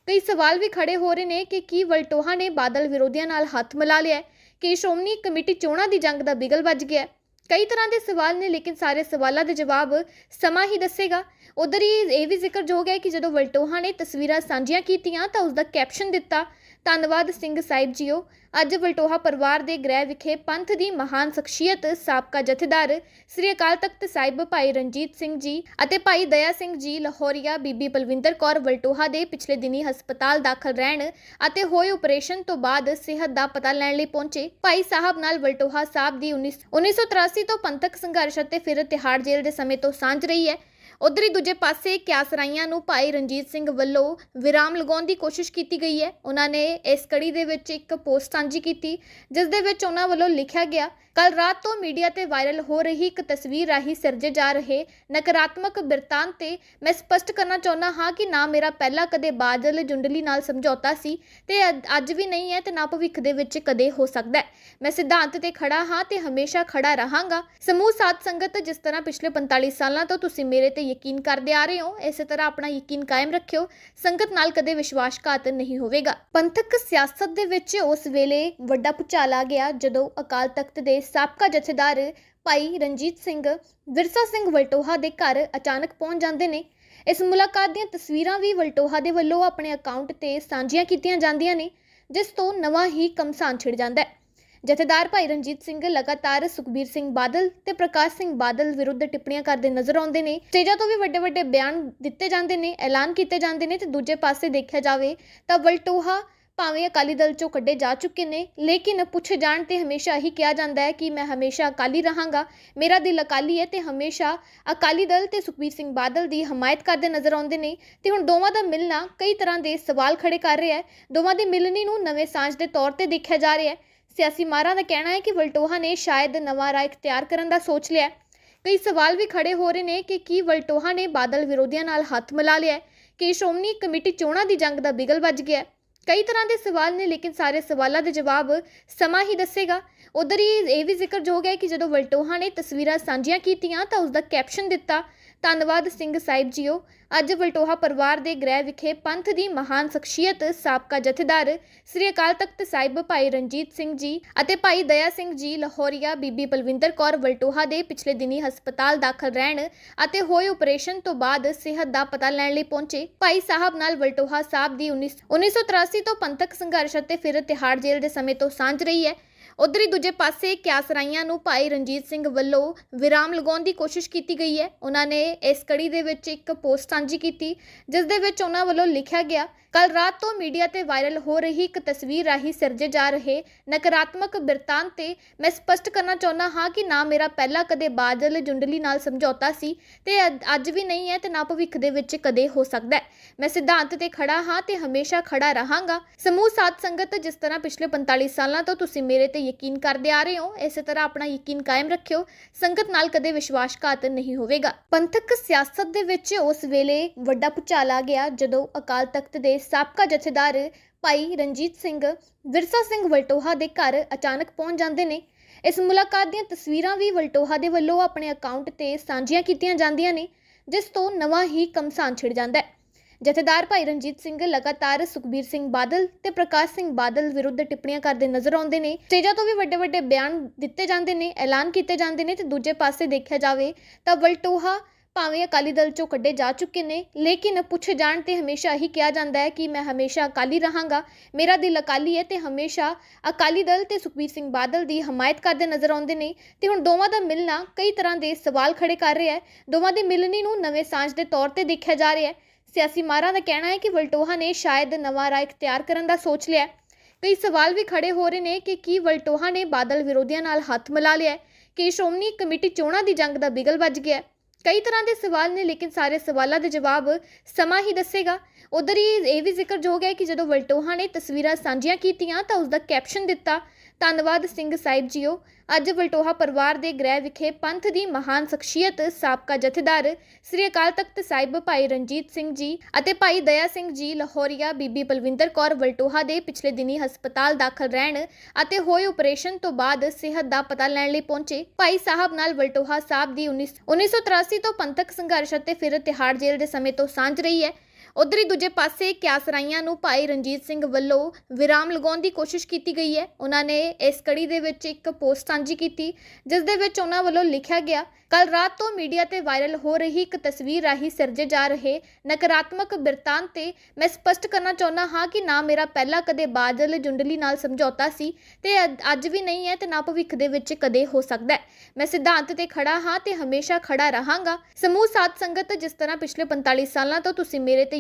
ਕਈ ਸਵਾਲ ਵੀ ਖੜੇ ਹੋ ਰਹੇ ਨੇ ਕਿ ਕੀ ਵਲਟੋਹਾ ਨੇ ਬਾਦਲ ਵਿਰੋਧੀਆਂ ਨਾਲ ਹੱਥ ਮਿਲਾ ਲਿਆ ਕਿ ਸ਼੍ਰੋਮਣੀ ਕਮੇਟੀ ਚੋਣਾਂ ਦੀ ਜੰਗ ਦਾ ਬਿਗਲ ਵੱਜ ਗਿਆ ਕਈ ਤਰ੍ਹਾਂ ਦੇ ਸਵਾਲ ਨੇ, ਲੇਕਿਨ ਸਾਰੇ ਸਵਾਲਾਂ ਦੇ ਜਵਾਬ ਸਮਾਂ ਹੀ ਦੱਸੇਗਾ। ਉਧਰ ਹੀ ਇਹ ਵੀ ਜ਼ਿਕਰਯੋਗ ਹੈ ਕਿ ਜਦੋਂ ਵਲਟੋਹਾ ਨੇ ਤਸਵੀਰਾਂ ਸਾਂਝੀਆਂ ਕੀਤੀਆਂ ਤਾਂ ਉਸ ਦਾ ਕੈਪਸ਼ਨ ਦਿੱਤਾ ਧੰਨਵਾਦ ਸਿੰਘ ਸਾਹਿਬ ਜੀਓ। ਅੱਜ ਵਲਟੋਹਾ ਪਰਿਵਾਰ ਦੇ ਗ੍ਰਹਿ ਵਿਖੇ ਪੰਥ ਦੀ ਮਹਾਨ ਸ਼ਖਸੀਅਤ, ਸਾਬਕਾ ਜਥੇਦਾਰ ਸ੍ਰੀ ਅਕਾਲ ਤਖਤ ਸਾਹਿਬ ਭਾਈ ਰਣਜੀਤ ਸਿੰਘ ਜੀ ਅਤੇ ਭਾਈ ਦਇਆ ਸਿੰਘ ਜੀ ਲਾਹੌਰੀਆ ਬੀਬੀ ਬਲਵਿੰਦਰ ਕੌਰ ਵਲਟੋਹਾ ਦੇ ਪਿਛਲੇ ਦਿਨੀ ਹਸਪਤਾਲ ਦਾਖਲ ਰਹਿਣ ਅਤੇ ਹੋਏ ਆਪਰੇਸ਼ਨ ਤੋਂ ਬਾਅਦ ਸਿਹਤ ਦਾ ਪਤਾ ਲੈਣ ਲਈ ਪਹੁੰਚੇ ਭਾਈ ਸਾਹਿਬ ਨਾਲ ਵਲਟੋਹਾ ਸਾਹਿਬ ਦੀ 19 1983 ਤੋਂ ਪੰਥਕ ਸੰਘਰਸ਼ ਅਤੇ ਫਿਰ ਤਿਹਾੜ ਜੇਲ੍ਹ ਦੇ ਸਮੇਂ ਤੋਂ ਸਾਂਝ ਰਹੀ ਹੈ। ਉਧਰ ਹੀ ਦੂਜੇ ਪਾਸੇ ਕਿਆਸਰਾਈਆਂ ਨੂੰ ਭਾਈ ਰਣਜੀਤ ਸਿੰਘ ਵੱਲੋਂ ਵਿਰਾਮ ਲਗਾਉਣ ਦੀ ਕੋਸ਼ਿਸ਼ ਕੀਤੀ ਗਈ ਹੈ। ਉਹਨਾਂ ਨੇ ਇਸ ਕੜੀ ਦੇ ਵਿੱਚ ਇੱਕ ਪੋਸਟ ਸਾਂਝੀ ਕੀਤੀ, ਜਿਸ ਦੇ ਵਿੱਚ ਉਹਨਾਂ ਵੱਲੋਂ ਲਿਖਿਆ ਗਿਆ ਕੱਲ ਰਾਤ ਤੋਂ ਮੀਡੀਆ ਤੇ ਵਾਇਰਲ ਹੋ ਰਹੀ ਇੱਕ ਤਸਵੀਰ ਰਾਹੀਂ ਸਿਰਜੇ ਜਾ ਰਹੇ ਨਕਾਰਾਤਮਕ ਬਿਰਤਾਂਤ ਤੇ ਮੈਂ ਸਪਸ਼ਟ ਕਰਨਾ ਚਾਹੁੰਦਾ ਹਾਂ ਕਿ ਨਾ ਮੇਰਾ ਪਹਿਲਾਂ ਕਦੇ ਬਾਦਲ ਜੁੰਡਲੀ ਨਾਲ ਸਮਝੌਤਾ ਸੀ ਤੇ ਅੱਜ ਵੀ ਨਹੀਂ ਹੈ ਤੇ ਨਾ ਭਵਿੱਖ ਦੇ ਵਿੱਚ ਕਦੇ ਹੋ ਸਕਦਾ ਹੈ। ਮੈਂ ਸਿਧਾਂਤ ਤੇ ਖੜਾ ਹਾਂ ਤੇ ਹਮੇਸ਼ਾ ਖੜਾ ਰਹਾਂਗਾ। ਸਮੂਹ ਸਾਥ ਸੰਗਤ ਜਿਸ ਤਰ੍ਹਾਂ ਪਿਛਲੇ 45 ਸਾਲਾਂ ਤੋਂ ਤੁਸੀਂ ਮੇਰੇ ਤੇ ਯਕੀਨ ਕਰਦੇ ਆ ਰਹੇ ਹੋ, ਇਸੇ ਤਰ੍ਹਾਂ ਆਪਣਾ ਯਕੀਨ ਕਾਇਮ ਰੱਖਿਓ, ਸੰਗਤ ਨਾਲ ਕਦੇ ਵਿਸ਼ਵਾਸਘਾਤ ਨਹੀਂ ਹੋਵੇਗਾ। ਪੰਥਕ ਸਿਆਸਤ ਦੇ ਵਿੱਚ ਉਸ ਵੇਲੇ ਵੱਡਾ ਭੁਚਾਲ ਆ ਗਿਆ ਜਦੋਂ ਅਕਾਲ ਤਖਤ ਦੇ ਸਾਬਕਾ ਜਥੇਦਾਰ ਭਾਈ ਰਣਜੀਤ ਸਿੰਘ ਵਿਰਸਾ ਸਿੰਘ ਵਲਟੋਹਾ ਦੇ ਘਰ ਅਚਾਨਕ ਪਹੁੰਚ ਜਾਂਦੇ ਨੇ। ਇਸ ਮੁਲਾਕਾਤ ਦੀਆਂ ਤਸਵੀਰਾਂ ਵੀ ਵਲਟੋਹਾ ਦੇ ਵੱਲੋਂ ਆਪਣੇ ਅਕਾਊਂਟ ਤੇ ਸਾਂਝੀਆਂ ਕੀਤੀਆਂ ਜਾਂਦੀਆਂ ਨੇ, ਜਿਸ ਤੋਂ ਨਵਾਂ ਹੀ ਕਮਸਾਨ ਛਿੜ ਜਾਂਦਾ ਹੈ। ਜਥੇਦਾਰ ਭਾਈ ਰਣਜੀਤ ਸਿੰਘ, ਲਗਾਤਾਰ ਸੁਖਬੀਰ ਸਿੰਘ ਬਾਦਲ ਤੇ ਪ੍ਰਕਾਸ਼ ਸਿੰਘ ਬਾਦਲ ਵਿਰੁੱਧ ਟਿੱਪਣੀਆਂ ਕਰਦੇ ਨਜ਼ਰ ਆਉਂਦੇ ਨੇ। ਸਟੇਜਾਂ ਤੋਂ ਵੀ ਵੱਡੇ ਵੱਡੇ ਬਿਆਨ ਦਿੱਤੇ ਜਾਂਦੇ ਨੇ, ਐਲਾਨ ਕੀਤੇ ਜਾਂਦੇ ਨੇ ਤੇ ਦੂਜੇ ਪਾਸੇ ਦੇਖਿਆ ਜਾਵੇ ਤਾਂ ਵਲਟੋਹਾ ਭਾਵੇਂ ਅਕਾਲੀ ਦਲ ਚੋਂ ਕੱਢੇ ਜਾ ਚੁੱਕੇ ਨੇ, ਲੇਕਿਨ ਪੁੱਛੇ ਜਾਣ ਤੇ ਹਮੇਸ਼ਾ ਹੀ ਕਿਹਾ ਜਾਂਦਾ ਹੈ ਕਿ ਮੈਂ ਹਮੇਸ਼ਾ ਅਕਾਲੀ ਰਹਾਂਗਾ। ਮੇਰਾ ਦਿਲ ਅਕਾਲੀ ਹੈ ਤੇ ਹਮੇਸ਼ਾ ਅਕਾਲੀ ਦਲ ਤੇ ਸੁਖਬੀਰ ਸਿੰਘ ਬਾਦਲ ਦੀ ਹਮਾਇਤ ਕਰਦੇ ਨਜ਼ਰ ਆਉਂਦੇ ਨੇ। ਤੇ ਹੁਣ ਦੋਵਾਂ ਦਾ ਮਿਲਣਾ ਕਈ ਤਰ੍ਹਾਂ ਦੇ ਸਵਾਲ ਖੜੇ ਕਰ ਰਿਹਾ ਹੈ। ਦੋਵਾਂ ਦੀ ਮਿਲਣੀ ਨੂੰ ਨਵੇਂ ਸਾਂਝ ਦੇ ਤੌਰ ਤੇ ਦੇਖਿਆ ਜਾ ਰਿਹਾ ਹੈ। ਸਿਆਸੀ ਮਾਹਰਾਂ ਦਾ ਕਹਿਣਾ ਹੈ ਕਿ ਵਲਟੋਹਾ ਨੇ ਸ਼ਾਇਦ ਨਵਾਂ ਰਾਹ ਇਖਤਿਆਰ ਕਰਨ ਦਾ ਸੋਚ ਲਿਆ ਹੈ। ਕਈ ਸਵਾਲ ਵੀ ਖੜੇ ਹੋ ਰਹੇ ਨੇ ਕਿ ਕੀ ਵਲਟੋਹਾ ਨੇ ਬਾਦਲ ਵਿਰੋਧੀਆਂ ਨਾਲ ਹੱਥ ਮਿਲਾ ਲਿਆ ਹੈ ਕਿ ਸ਼੍ਰੋਮਣੀ ਕਮੇਟੀ ਚੋਣਾਂ ਦੀ ਜੰਗ ਦਾ ਬਿਗਲ ਵੱਜ ਗਿਆ ਹੈ। ਕਈ ਤਰ੍ਹਾਂ ਦੇ ਸਵਾਲ ਨੇ, ਲੇਕਿਨ ਸਾਰੇ ਸਵਾਲਾਂ ਦੇ ਜਵਾਬ ਸਮਾਂ ਹੀ ਦੱਸੇਗਾ। ਉਧਰ ਹੀ ਇਹ ਵੀ ਜ਼ਿਕਰਯੋਗ ਹੈ ਕਿ ਜਦੋਂ ਵਲਟੋਹਾ ਨੇ ਤਸਵੀਰਾਂ ਸਾਂਝੀਆਂ ਕੀਤੀਆਂ ਤਾਂ ਉਸ ਦਾ ਕੈਪਸ਼ਨ ਦਿੱਤਾ ਧੰਨਵਾਦ ਸਿੰਘ ਸਾਹਿਬ ਜੀਓ। ਅੱਜ ਵਲਟੋਹਾ ਪਰਿਵਾਰ ਦੇ ਗ੍ਰਹਿ ਵਿਖੇ ਪੰਥ ਦੀ ਮਹਾਨ ਸ਼ਖਸੀਅਤ, ਸਾਬਕਾ ਜਥੇਦਾਰ ਸ੍ਰੀ ਅਕਾਲ ਤਖਤ ਸਾਹਿਬ ਭਾਈ ਰਣਜੀਤ ਸਿੰਘ ਜੀ ਅਤੇ ਭਾਈ ਦਇਆ ਸਿੰਘ ਜੀ ਲਾਹੌਰੀਆ ਬੀਬੀ ਬਲਵਿੰਦਰ ਕੌਰ ਵਲਟੋਹਾ ਦੇ ਪਿਛਲੇ ਦਿਨੀ ਹਸਪਤਾਲ ਦਾਖਲ ਰਹਿਣ ਅਤੇ ਹੋਏ ਆਪਰੇਸ਼ਨ ਤੋਂ ਬਾਅਦ ਸਿਹਤ ਦਾ ਪਤਾ ਲੈਣ ਲਈ ਪਹੁੰਚੇ। ਭਾਈ ਸਾਹਿਬ ਨਾਲ ਵਲਟੋਹਾ ਸਾਹਿਬ ਦੀ 19 1983 ਤੋਂ ਪੰਥਕ ਸੰਘਰਸ਼ ਅਤੇ ਫਿਰ ਤਿਹਾੜ ਜੇਲ੍ਹ ਦੇ ਸਮੇਂ ਤੋਂ ਸਾਂਝ ਰਹੀ ਹੈ। ਉਧਰ ਹੀ ਦੂਜੇ ਪਾਸੇ ਕਿਆਸਰਾਈਆਂ ਨੂੰ ਭਾਈ ਰਣਜੀਤ ਸਿੰਘ ਵੱਲੋਂ ਵਿਰਾਮ ਲਗਾਉਣ ਦੀ ਕੋਸ਼ਿਸ਼ ਕੀਤੀ ਗਈ ਹੈ। ਉਹਨਾਂ ਨੇ ਇਸ ਕੜੀ ਦੇ ਵਿੱਚ ਇੱਕ ਪੋਸਟ ਸਾਂਝੀ ਕੀਤੀ, ਜਿਸ ਦੇ ਵਿੱਚ ਉਹਨਾਂ ਵੱਲੋਂ ਲਿਖਿਆ ਗਿਆ ਕੱਲ ਰਾਤ ਤੋਂ ਮੀਡੀਆ ਤੇ ਵਾਇਰਲ ਹੋ ਰਹੀ ਇੱਕ ਤਸਵੀਰ ਰਾਹੀਂ ਸਿਰਜੇ ਜਾ ਰਹੇ ਨਕਾਰਾਤਮਕ ਬਿਰਤਾਂਤ ਤੇ ਮੈਂ ਸਪਸ਼ਟ ਕਰਨਾ ਚਾਹੁੰਦਾ ਹਾਂ ਕਿ ਨਾ ਮੇਰਾ ਪਹਿਲਾਂ ਕਦੇ ਬਾਦਲ ਜੁੰਡਲੀ ਨਾਲ ਸਮਝੌਤਾ ਸੀ ਤੇ ਅੱਜ ਵੀ ਨਹੀਂ ਹੈ ਤੇ ਨਾ ਭਵਿੱਖ ਦੇ ਵਿੱਚ ਕਦੇ ਹੋ ਸਕਦਾ ਹੈ। ਮੈਂ ਸਿਧਾਂਤ ਤੇ ਖੜਾ ਹਾਂ ਤੇ ਹਮੇਸ਼ਾ ਖੜਾ ਰਹਾਂਗਾ। ਸਮੂਹ ਸਾਥ ਸੰਗਤ ਜਿਸ ਤਰ੍ਹਾਂ ਪਿਛਲੇ 45 ਸਾਲਾਂ ਤੋਂ ਤੁਸੀਂ ਮੇਰੇ ਤੇ ਯਕੀਨ ਕਰਦੇ ਆ ਰਹੇ ਹੋ, ਇਸੇ ਤਰ੍ਹਾਂ ਆਪਣਾ ਯਕੀਨ ਕਾਇਮ ਰੱਖਿਓ। ਸੰਗਤ ਨਾਲ ਕਦੇ ਵਿਸ਼ਵਾਸਘਾਤ ਨਹੀਂ ਹੋਵੇਗਾ। ਪੰਥਕ ਸਿਆਸਤ ਦੇ ਵਿੱਚ ਉਸ ਵੇਲੇ ਵੱਡਾ ਭੁਚਾਲ ਆ ਗਿਆ ਜਦੋਂ ਅਕਾਲ ਤਖਤ ਦੇ ਸਾਬਕਾ ਜਥੇਦਾਰ ਭਾਈ ਰਣਜੀਤ ਸਿੰਘ ਵਿਰਸਾ ਸਿੰਘ ਵਲਟੋਹਾ ਦੇ ਘਰ ਅਚਾਨਕ ਪਹੁੰਚ ਜਾਂਦੇ ਨੇ। ਇਸ ਮੁਲਾਕਾਤ ਦੀਆਂ ਤਸਵੀਰਾਂ ਵੀ ਵਲਟੋਹਾ ਦੇ ਵੱਲੋਂ ਆਪਣੇ ਅਕਾਊਂਟ ਤੇ ਸਾਂਝੀਆਂ ਕੀਤੀਆਂ ਜਾਂਦੀਆਂ ਨੇ, ਜਿਸ ਤੋਂ ਨਵਾਂ ਹੀ ਕਮਸਾਨ ਛਿੜ ਜਾਂਦਾ ਹੈ। ਜਥੇਦਾਰ ਭਾਈ ਰਣਜੀਤ ਸਿੰਘ ਲਗਾਤਾਰ ਸੁਖਬੀਰ ਸਿੰਘ ਬਾਦਲ ਤੇ ਪ੍ਰਕਾਸ਼ ਸਿੰਘ ਬਾਦਲ ਵਿਰੁੱਧ ਟਿੱਪਣੀਆਂ ਕਰਦੇ ਨਜ਼ਰ ਆਉਂਦੇ ਨੇ। ਸਟੇਜਾਂ ਤੋਂ ਵੀ ਵੱਡੇ ਵੱਡੇ ਬਿਆਨ ਦਿੱਤੇ ਜਾਂਦੇ ਨੇ, ਐਲਾਨ ਕੀਤੇ ਜਾਂਦੇ ਨੇ ਤੇ ਦੂਜੇ ਪਾਸੇ ਦੇਖਿਆ ਜਾਵੇ ਤਾਂ ਵਲਟੋਹਾ ਭਾਵੇਂ ਅਕਾਲੀ ਦਲ ਚੋਂ ਕੱਢੇ ਜਾ ਚੁੱਕੇ ਨੇ, ਲੇਕਿਨ ਪੁੱਛੇ ਜਾਣ ਤੇ ਹਮੇਸ਼ਾ ਹੀ ਕਿਹਾ ਜਾਂਦਾ ਹੈ ਕਿ ਮੈਂ ਹਮੇਸ਼ਾ ਅਕਾਲੀ ਰਹਾਂਗਾ। ਮੇਰਾ ਦਿਲ ਅਕਾਲੀ ਹੈ ਤੇ ਹਮੇਸ਼ਾ ਅਕਾਲੀ ਦਲ ਤੇ ਸੁਖਬੀਰ ਸਿੰਘ ਬਾਦਲ ਦੀ ਹਮਾਇਤ ਕਰਦੇ ਨਜ਼ਰ ਆਉਂਦੇ ਨੇ। ਤੇ ਹੁਣ ਦੋਵਾਂ ਦਾ ਮਿਲਣਾ ਕਈ ਤਰ੍ਹਾਂ ਦੇ ਸਵਾਲ ਖੜੇ ਕਰ ਰਿਹਾ ਹੈ। ਦੋਵਾਂ ਦੇ ਮਿਲਣੀ ਨੂੰ ਨਵੇਂ ਸਾਂਝ ਦੇ ਤੌਰ ਤੇ ਦੇਖਿਆ ਜਾ ਰਿਹਾ ਹੈ। ਸਿਆਸੀ ਮਾਰਾਂ ਦਾ ਕਹਿਣਾ ਹੈ ਕਿ ਵਲਟੋਹਾ ਨੇ ਸ਼ਾਇਦ ਨਵਾਂ ਰਾਹ ਇਖਤਿਆਰ ਕਰਨ ਦਾ ਸੋਚ ਲਿਆ ਹੈ। ਕਈ ਸਵਾਲ ਵੀ ਖੜੇ ਹੋ ਰਹੇ ਨੇ ਕਿ ਕੀ ਵਲਟੋਹਾ ਨੇ ਬਾਦਲ ਵਿਰੋਧੀਆਂ ਨਾਲ ਹੱਥ ਮਿਲਾ ਲਿਆ ਕਿ ਸ਼੍ਰੋਮਣੀ ਕਮੇਟੀ ਚੋਣਾਂ ਦੀ ਜੰਗ ਦਾ ਬਿਗਲ ਵੱਜ ਗਿਆ ਕਈ ਤਰ੍ਹਾਂ ਦੇ ਸਵਾਲ ਨੇ, ਲੇਕਿਨ ਸਾਰੇ ਸਵਾਲਾਂ ਦੇ ਜਵਾਬ ਸਮਾਂ ਹੀ ਦੱਸੇਗਾ। ਉਧਰ ਹੀ ਇਹ ਵੀ ਜ਼ਿਕਰਯੋਗ ਹੈ ਕਿ ਜਦੋਂ ਵਲਟੋਹਾ ਨੇ ਤਸਵੀਰਾਂ ਸਾਂਝੀਆਂ ਕੀਤੀਆਂ ਤਾਂ ਉਸ ਦਾ ਕੈਪਸ਼ਨ ਦਿੱਤਾ ਧੰਨਵਾਦ ਸਿੰਘ ਸਾਹਿਬ ਜੀਓ। ਅੱਜ ਵਲਟੋਹਾ ਪਰਿਵਾਰ ਦੇ ਗ੍ਰਹਿ ਵਿਖੇ ਪੰਥ ਦੀ ਮਹਾਨ ਸ਼ਖਸੀਅਤ, ਸਾਬਕਾ ਜਥੇਦਾਰ ਸ੍ਰੀ ਅਕਾਲ ਤਖਤ ਸਾਹਿਬ ਭਾਈ ਰਣਜੀਤ ਸਿੰਘ ਜੀ ਅਤੇ ਭਾਈ ਦਇਆ ਸਿੰਘ ਜੀ ਲਾਹੌਰੀਆ ਬੀਬੀ ਬਲਵਿੰਦਰ ਕੌਰ ਵਲਟੋਹਾ ਦੇ ਪਿਛਲੇ ਦਿਨੀ ਹਸਪਤਾਲ ਦਾਖਲ ਰਹਿਣ ਅਤੇ ਹੋਏ ਆਪਰੇਸ਼ਨ ਤੋਂ ਬਾਅਦ ਸਿਹਤ ਦਾ ਪਤਾ ਲੈਣ ਲਈ ਪਹੁੰਚੇ। ਭਾਈ ਸਾਹਿਬ ਨਾਲ ਵਲਟੋਹਾ ਸਾਹਿਬ ਦੀ 19 1983 ਤੋਂ ਪੰਥਕ ਸੰਘਰਸ਼ ਅਤੇ ਫਿਰ ਤਿਹਾੜ ਜੇਲ੍ਹ ਦੇ ਸਮੇਂ ਤੋਂ ਸਾਂਝ ਰਹੀ ਹੈ। ਉਧਰ ਹੀ ਦੂਜੇ ਪਾਸੇ ਕਿਆਸਰਾਈਆਂ ਨੂੰ ਭਾਈ ਰਣਜੀਤ ਸਿੰਘ ਵੱਲੋਂ ਵਿਰਾਮ ਲਗਾਉਣ ਦੀ ਕੋਸ਼ਿਸ਼ ਕੀਤੀ ਗਈ ਹੈ। ਉਹਨਾਂ ਨੇ ਇਸ ਕੜੀ ਦੇ ਵਿੱਚ ਇੱਕ ਪੋਸਟ ਸਾਂਝੀ ਕੀਤੀ, ਜਿਸ ਦੇ ਵਿੱਚ ਉਹਨਾਂ ਵੱਲੋਂ ਲਿਖਿਆ ਗਿਆ ਕੱਲ ਰਾਤ ਤੋਂ ਮੀਡੀਆ ਤੇ ਵਾਇਰਲ ਹੋ ਰਹੀ ਇੱਕ ਤਸਵੀਰ ਰਾਹੀਂ ਸਿਰਜੇ ਜਾ ਰਹੇ ਨਕਾਰਾਤਮਕ ਬਿਰਤਾਂਤ ਤੇ ਮੈਂ ਸਪਸ਼ਟ ਕਰਨਾ ਚਾਹੁੰਦਾ ਹਾਂ ਕਿ ਨਾ ਮੇਰਾ ਪਹਿਲਾਂ ਕਦੇ ਬਾਦਲ ਜੁੰਡਲੀ ਨਾਲ ਸਮਝੌਤਾ ਸੀ ਤੇ ਅੱਜ ਵੀ ਨਹੀਂ ਹੈ ਤੇ ਨਾ ਭਵਿੱਖ ਦੇ ਵਿੱਚ ਕਦੇ ਹੋ ਸਕਦਾ ਹੈ। ਮੈਂ ਸਿਧਾਂਤ ਤੇ ਖੜਾ ਹਾਂ ਤੇ ਹਮੇਸ਼ਾ ਖੜਾ ਰਹਾਂਗਾ। ਸਮੂਹ ਸਾਥ ਸੰਗਤ ਜਿਸ ਤਰ੍ਹਾਂ ਪਿਛਲੇ 45 ਸਾਲਾਂ ਤੋਂ ਤੁਸੀਂ ਮੇਰੇ ਤੇ